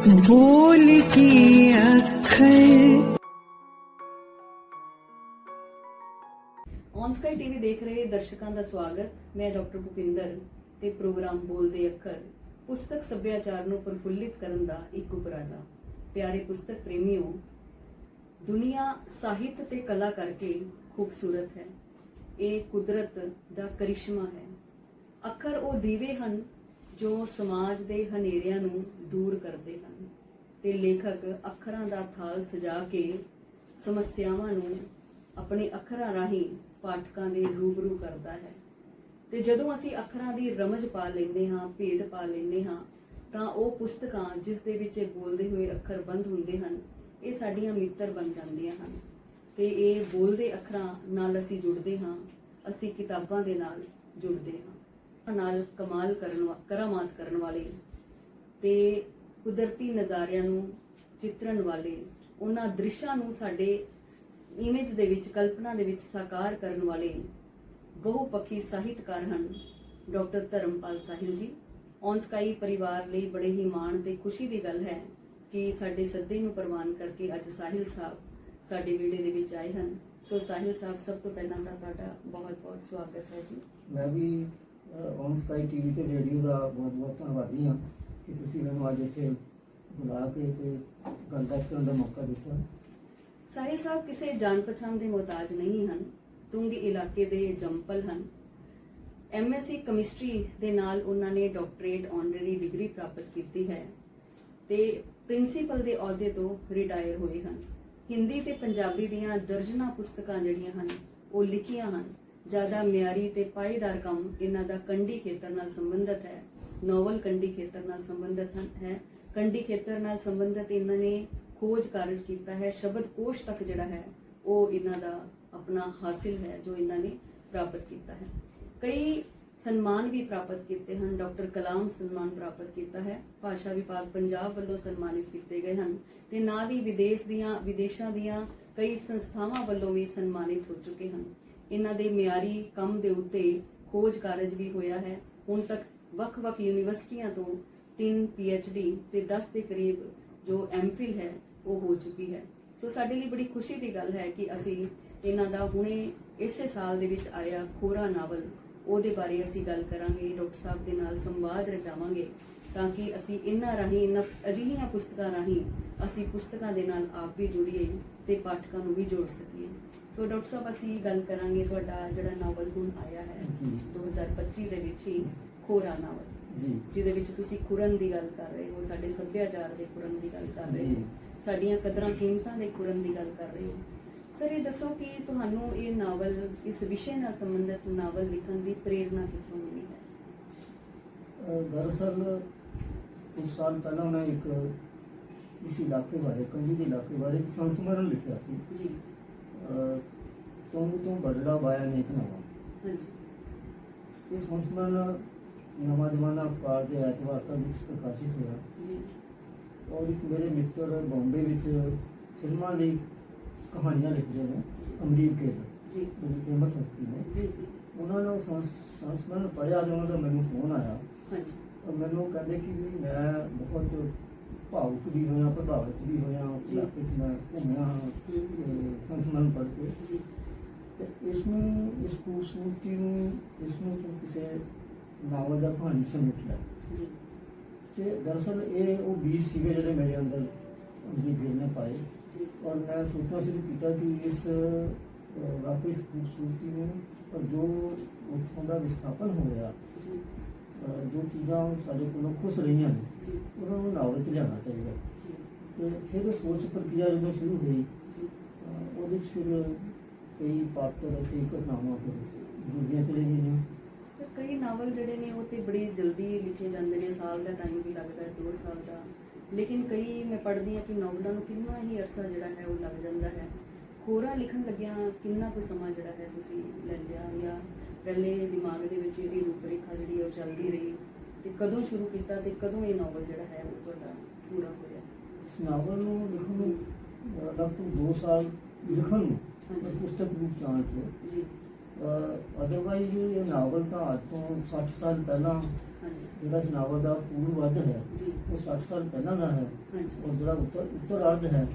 बोल की अखर ਔਨ ਸਕਾਈ ਟੀਵੀ ਦੇਖ ਰਹੇ ਦਰਸ਼ਕਾਂ ਦਾ ਸਵਾਗਤ ਮੈਂ ਡਾਕਟਰ ਭੁਪਿੰਦਰ ਤੇ ਪ੍ਰੋਗਰਾਮ ਬੋਲਦੇ ਅੱਖਰ ਪੁਸਤਕ ਸੱਭਿਆਚਾਰ ਨੂੰ ਪ੍ਰਫੁੱਲਿਤ ਕਰਨ ਦਾ ਇੱਕ ਉਪਰਾਲਾ ਪਿਆਰੇ ਪੁਸਤਕ ਪ੍ਰੇਮੀਓ ਦੁਨੀਆ ਸਾਹਿਤ ਤੇ ਕਲਾ ਕਰਕੇ ਖੂਬਸੂਰਤ ਹੈ ਇਹ ਕੁਦਰਤ ਦਾ ਕਰਿਸ਼ਮਾ ਹੈ ਅੱਖਰ ਉਹ ਦੀਵੇ ਹਨ ਜੋ ਸਮਾਜ ਦੇ ਹਨੇਰਿਆਂ ਨੂੰ ਦੂਰ ਕਰਦੇ ਹਨ ਤੇ ਲੇਖਕ ਅੱਖਰਾਂ ਦਾ ਥਾਲ ਸਜਾ ਕੇ ਸਮੱਸਿਆਵਾਂ ਨੂੰ ਆਪਣੇ ਅੱਖਰਾਂ ਰਾਹੀਂ ਪਾਠਕਾਂ ਦੇ ਰੂਬਰੂ ਕਰਦਾ ਹੈ। ਤੇ ਜਦੋਂ ਅਸੀਂ ਅੱਖਰਾਂ ਦੀ ਰਮਜ ਪਾ ਲੈਂਦੇ ਹਾਂ, ਭੇਦ ਪਾ ਲੈਂਦੇ ਹਾਂ, ਤਾਂ ਉਹ ਪੁਸਤਕਾਂ ਜਿਸ ਦੇ ਵਿੱਚ ਇਹ ਬੋਲਦੇ ਹੋਏ ਅੱਖਰ ਬੰਦ ਹੁੰਦੇ ਹਨ, ਇਹ ਸਾਡੀਆਂ ਮਿੱਤਰ ਬਣ ਜਾਂਦੀਆਂ ਹਨ। ਤੇ ਇਹ ਬੋਲਦੇ ਅੱਖਰਾਂ ਨਾਲ ਅਸੀਂ ਜੁੜਦੇ ਹਾਂ, ਅਸੀਂ ਕਿਤਾਬਾਂ ਦੇ ਨਾਲ ਜੁੜਦੇ ਹਾਂ। ਨਾਲ ਕਮਾਲ ਕਰਨ ਕਰਾਮਾਤ ਕਰਨ ਵਾਲੇ ਤੇ ਕੁਦਰਤੀ ਨਜ਼ਾਰਿਆਂ ਨੂੰ ਚਿਤਰਨ ਵਾਲੇ, ਉਹਨਾਂ ਦ੍ਰਿਸ਼ਾਂ ਨੂੰ ਸਾਡੇ ਇਮੇਜ ਦੇ ਵਿੱਚ, ਕਲਪਨਾ ਦੇ ਵਿੱਚ ਸਾਕਾਰ ਕਰਨ ਵਾਲੇ ਬਹੁਪੱਖੀ ਸਾਹਿਤਕਾਰ ਹਨ। ਡਾਕਟਰ ਧਰਮਪਾਲ ਸਾਹਿਲ ਜੀ, ਔਨ ਸਕਾਈ ਪਰਿਵਾਰ ਲਈ ਬੜੇ ਹੀ ਮਾਣ ਤੇ ਖੁਸ਼ੀ ਦੀ ਗੱਲ ਹੈ ਕਿ ਸਾਡੇ ਸੱਦੇ ਨੂੰ ਪ੍ਰਵਾਨ ਕਰਕੇ ਅੱਜ ਸਾਹਿਲ ਸਾਹਿਬ ਸਾਡੇ ਵਿੜੇ ਦੇ ਵਿੱਚ ਆਏ ਹਨ। ਸੋ ਸਾਹਿਲ ਸਾਹਿਬ, ਸਭ ਤੋਂ ਪਹਿਲਾਂ ਤਾਂ ਤੁਹਾਡਾ ਬਹੁਤ-ਬਹੁਤ ਸਵਾਗਤ ਹੈ ਜੀ। ਮੈਂ ਵੀ ਔਨ ਸਕਾਈ ਟੀਵੀ ਤੇ ਰੇਡੀਓ ਦਾ ਬਹੁਤ ਬਹੁਤ ਧੰਨਵਾਦੀ ਹਾਂ ਕਿ ਤੁਸੀਂ ਮੈਨੂੰ ਅੱਜ ਇੱਥੇ ਬੁਲਾ ਕੇ ਤੇ ਗੱਲਬਾਤ ਕਰਨ ਦਾ ਮੌਕਾ ਦਿੱਤਾ। ਸਾਹਿਲ ਸਾਹਿਬ, ਕਿਸੇ ਜਾਣ ਪਛਾਣ ਦੇ ਮੁਹਤਾਜ ਨਹੀਂ ਹਨ। ਤੁੰਗ ਇਲਾਕੇ ਦੇ ਜੰਪਲ ਹਨ। ਐਮਐਸਸੀ ਕੈਮਿਸਟਰੀ ਦੇ ਨਾਲ ਉਹਨਾਂ ਨੇ ਡਾਕਟਰੇਟ ਆਨਰੇਰੀ ਡਿਗਰੀ ਪ੍ਰਾਪਤ ਕੀਤੀ ਹੈ ਤੇ ਪ੍ਰਿੰਸੀਪਲ ਦੇ ਅਹੁਦੇ ਤੋਂ ਰਿਟਾਇਰ ਹੋਏ ਹਨ। ਹਿੰਦੀ ਤੇ ਪੰਜਾਬੀ ਦੀਆਂ ਦਰਜਨਾਂ ਪੁਸਤਕਾਂ ਜਿਹੜੀਆਂ ਹਨ, ਉਹ ਲਿਖੀਆਂ ਹਨ। ਜ਼ਿਆਦਾ ਮਿਆਰੀ ਤੇ ਪਾਏਦਾਰ ਕੰਮ ਇਹਨਾਂ ਦਾ ਕੰਢੀ ਖੇਤਰ ਨਾਲ ਸੰਬੰਧਿਤ ਹੈ, ਨੋਵਲ ਕੰਢੀ ਖੇਤਰ ਨਾਲ ਸੰਬੰਧਿਤ ਹੈ। ਕੰਢੀ ਖੇਤਰ ਨਾਲ ਸੰਬੰਧਿਤ ਇਹਨਾਂ ਨੇ ਖੋਜ ਕਾਰਜ ਕੀਤਾ ਹੈ, ਸ਼ਬਦ ਕੋਸ਼ ਤੱਕ ਜਿਹੜਾ ਹੈ, ਉਹ ਇਹਨਾਂ ਦਾ ਆਪਣਾ ਹਾਸਿਲ ਹੈ, ਜੋ ਇਹਨਾਂ ਨੇ ਪ੍ਰਾਪਤ ਕੀਤਾ ਹੈ। ਕਈ ਸਨਮਾਨ ਵੀ ਪ੍ਰਾਪਤ ਕੀਤੇ ਹਨ, ਡਾਕਟਰ ਕਲਾਮ ਸਨਮਾਨ ਪ੍ਰਾਪਤ ਕੀਤਾ ਹੈ। ਭਾਸ਼ਾ ਵਿਭਾਗ ਪੰਜਾਬ ਵੱਲੋਂ ਸਨਮਾਨਿਤ ਕੀਤੇ ਗਏ ਹਨ ਤੇ ਨਾਲ ਹੀ ਵਿਦੇਸ਼ ਦੀਆਂ ਵਿਦੇਸ਼ਾਂ ਦੀਆਂ ਕਈ ਸੰਸਥਾਵਾਂ ਵੱਲੋਂ ਵੀ ਸਨਮਾਨਿਤ ਹੋ ਚੁੱਕੇ ਹਨ। ਇਹਨਾਂ ਦੇ ਮਿਆਰੀ ਕੰਮ ਦੇ ਉੱਤੇ ਖੋਜ ਕਾਰਜ ਵੀ ਹੋਇਆ ਹੈ। ਹੁਣ ਤੱਕ ਵੱਖ-ਵੱਖ ਯੂਨੀਵਰਸਿਟੀਆਂ ਤੋਂ 3 ਡੀ ਤੇ 10 ਦੇ ਕਰੀਬ ਜੋ ਐਮਫਿਲ ਹੈ, ਉਹ ਹੋ ਚੁੱਕੀ ਹੈ। ਸੋ ਸਾਡੇ ਲਈ ਬੜੀ ਖੁਸ਼ੀ ਦੀ ਗੱਲ ਹੈ ਕਿ ਅਸੀਂ ਇਹਨਾਂ ਦਾ ਹੁਣੇ ਇਸੇ ਸਾਲ ਦੇ ਵਿੱਚ ਆਇਆ ਖੋਰਾ ਨਾਵਲ, ਉਹਦੇ ਬਾਰੇ ਅਸੀਂ ਗੱਲ ਕਰਾਂਗੇ, ਡਾਕਟਰ ਸਾਹਿਬ ਦੇ ਨਾਲ ਸੰਵਾਦ ਰਚਾਵਾਂਗੇ। ਤਾਂ ਕਿ ਅਸੀਂ ਇਹਨਾਂ ਰਾਹੀਂ ਇਹਨਾਂ ਅਜਿਹੀਆਂ ਪੁਸਤਕਾਂ ਰਾਹੀਂ ਅਸੀਂ ਪੁਸਤਕਾਂ ਦੇ ਨਾਲ ਆਪ ਵੀ ਜੁੜੀਏ ਤੇ ਪਾਠਕਾਂ ਨੂੰ ਵੀ ਜੋੜ ਸਕੀਏ। ਸੋ ਡਾਕਟਰ ਸਾਹਿਬ ਅਸੀਂ ਗੱਲ ਕਰਾਂਗੇ ਤੁਹਾਡਾ ਜਿਹੜਾ ਨਾਵਲ ਹੁਣ ਆਇਆ ਹੈ ਜੀ। 2025 ਦੇ ਵਿੱਚ ਹੀ ਖੋਰਾ ਨਾਵਲ ਜੀ। ਜਿਹਦੇ ਵਿੱਚ ਤੁਸੀਂ ਖੁਰਨ ਦੀ ਗੱਲ ਕਰ ਰਹੇ ਹੋ ਸਾਡੇ ਸੱਭਿਆਚਾਰ ਦੇ ਖੁਰਨ ਦੀ ਗੱਲ ਕਰ ਰਹੇ ਹੋ। ਸਾਡੀਆਂ ਕਦਰਾਂ ਕੀਮਤਾਂ ਦੇ ਖੁਰਨ ਦੀ ਗੱਲ ਕਰ ਰਹੇ ਹੋ। ਸਰ ਇਹ ਦੱਸੋ ਕਿ ਤੁਹਾਨੂੰ ਇਹ ਨਾਵਲ ਇਸ ਵਿਸ਼ੇ ਨਾਲ ਸੰਬੰਧਿਤ ਨਾਵਲ ਲਿਖਣ ਦੀ ਪ੍ਰੇਰਣਾ ਕਿੱਥੋਂ ਮਿਲੀ ਹੈ? ਦਰਅਸਲ ਕੁਝ ਸਾਲ ਪਹਿਲਾਂ ਮੈਂ ਇੱਕ ਇਸ ਇਲਾਕੇ ਬਾਰੇ ਕੰਜੀ ਦੇ ਇਲਾਕੇ ਬਾਰੇ ਇੱਕ ਸੰਸਮਰਨ ਲਿਖਿਆ ਸੀ। ਜੀ। ਤੁਮ ਤੋਂ ਬਦਲਾ ਬਾਇਆ ਨੇਕ ਨਵਾਂ। ਇਹ ਸੰਸਮਰਨ ਨਵਾਂ ਜ਼ਮਾਨਾ ਅਖਬਾਰ ਦੇ ਐਤਵਾਰ ਦਾ ਵਿੱਚ ਪ੍ਰਕਾਸ਼ਿਤ ਹੋਇਆ। ਜੀ। ਔਰ ਇੱਕ ਮੇਰੇ ਮਿੱਤਰ ਬੰਬੇ ਵਿੱਚ ਫਿਲਮਾਂ ਲਈ ਕਹਾਣੀਆਂ ਲਿਖਦੇ ਨੇ ਅਮਰੀਕ ਕੇ ਜੀ। ਬੜੀ ਫੇਮਸ ਹਸਤੀ ਨੇ। ਜੀ ਜੀ। ਉਹਨਾਂ ਨੇ ਸੰਸਮਰਨ ਤੇ ਉਹਨਾਂ ਦਾ ਮੈਨੂੰ ਫੋਨ ਆਇਆ। ਹਾਂਜੀ। ਮੈਨੂੰ ਕਹਿੰਦੇ ਕਿ ਵੀ ਮੈਂ ਬਹੁਤ ਭਾਵੁਕ ਵੀ ਹੋਇਆ ਪ੍ਰਭਾਵਿਤ ਵੀ ਹੋਇਆ ਉਸ। ਇਲਾਕੇ 'ਚ ਮੈਂ ਘੁੰਮਿਆ ਸੰਸਮਰਨ ਪੜ੍ਹ ਕੇ। ਤੇ ਇਸ ਨੂੰ ਇਸ ਖੂਬਸੂਰਤੀ ਨੂੰ ਇਸ ਨੂੰ ਤੂੰ ਕਿਸੇ ਨਾਵਲ ਦਾ ਕਹਾਣੀ ਸਮਝ ਲੈ। ਤੇ ਦਰਅਸਲ ਇਹ ਉਹ ਬੀਜ ਸੀਗੇ ਜਿਹੜੇ ਮੇਰੇ ਅੰਦਰ ਜੀ ਗਿਰ ਨੇ ਪਾਏ ਔਰ ਮੈਂ ਸੋਚਣਾ ਸ਼ੁਰੂ ਕੀਤਾ ਕਿ ਇਸ ਇਸ ਖੂਬਸੂਰਤੀ ਨੂੰ ਜੋ ਉੱਥੋਂ ਦਾ ਵਿਸਥਾਪਨ ਹੋ ਰਿਹਾ ਜੋ ਚੀਜ਼ਾਂ ਸਾਡੇ ਕੋਲੋਂ ਖੁਸ਼ ਰਹੀਆਂ ਨੇ, ਉਹਨਾਂ ਨੂੰ ਨਾਵਲ 'ਚ ਲਿਆਉਣਾ ਚਾਹੀਦਾ। ਤੇ ਫਿਰ ਸੋਚ ਪ੍ਰਕਿਰਿਆ ਜਦੋਂ ਸ਼ੁਰੂ ਹੋਈ ਉਹਦੇ 'ਚ ਫਿਰ ਕਈ ਪਾਤਰ ਅਤੇ ਘਟਨਾਵਾਂ ਜੁੜੀਆਂ ਚਲੇ ਗਈਆਂ। ਸਰ, ਕਈ ਨਾਵਲ ਜਿਹੜੇ ਨੇ ਉਹ ਤੇ ਬੜੀ ਜਲਦੀ ਲਿਖੇ ਜਾਂਦੇ ਨੇ, ਸਾਲ ਦਾ ਟਾਈਮ ਵੀ ਲੱਗਦਾ ਹੈ 2 ਸਾਲ ਦਾ। ਲੇਕਿਨ ਕਈ ਮੈਂ ਪੜ੍ਹਦੀ ਹਾਂ ਕਿ ਨਾਵਲਾਂ ਨੂੰ ਕਿੰਨਾ ਹੀ ਅਰਸਾ ਜਿਹੜਾ ਹੈ ਉਹ ਲੱਗ ਜਾਂਦਾ ਹੈ। ਖੋਰਾ ਲਿਖਣ ਲੱਗਿਆ ਕਿੰਨਾ ਕੁ ਸਮਾਂ ਜਿਹੜਾ ਹੈ ਤੁਸੀਂ ਲੈ ਲਿਆ ਜਾਂ ਪਹਿਲੇ ਦਿਮਾਗ ਦੇ ਵਿੱਚ ਜਿਹੜੀ ਰੂਪਰੇਖਾ ਜਿਹੜੀ ਉਹ ਚੱਲਦੀ ਰਹੀ ਤੇ ਕਦੋਂ ਸ਼ੁਰੂ ਕੀਤਾ ਤੇ ਕਦੋਂ ਇਹ ਨਾਵਲ ਜਿਹੜਾ ਹੈ ਉਹ ਤੁਹਾਡਾ ਪੂਰਾ ਹੋਇਆ? ਇਸ ਨਾਵਲ ਨੂੰ ਲਿਖਣ ਨੂੰ ਲਗਭਗ 2 ਸਾਲ ਲਿਖਣ ਨੂੰ ਪੁਸਤਕ ਰੂਪ ਚ ਜੀ। ਅਦਰਵਾਈਜ਼ ਇਹ ਨਾਵਲ ਤਾਂ ਅੱਜ ਤੋਂ 60 ਸਾਲ ਪਹਿਲਾਂ ਜਿਹੜਾ ਇਸ ਨਾਵਲ ਦਾ ਪੂਰਨ ਵੱਧ ਹੈ ਉਹ 60 ਸਾਲ ਪਹਿਲਾਂ ਦਾ ਹੈ ਔਰ ਜਿਹੜਾ ਉੱਤਰ ਉੱਤਰ ਅਰਧ ਹੈ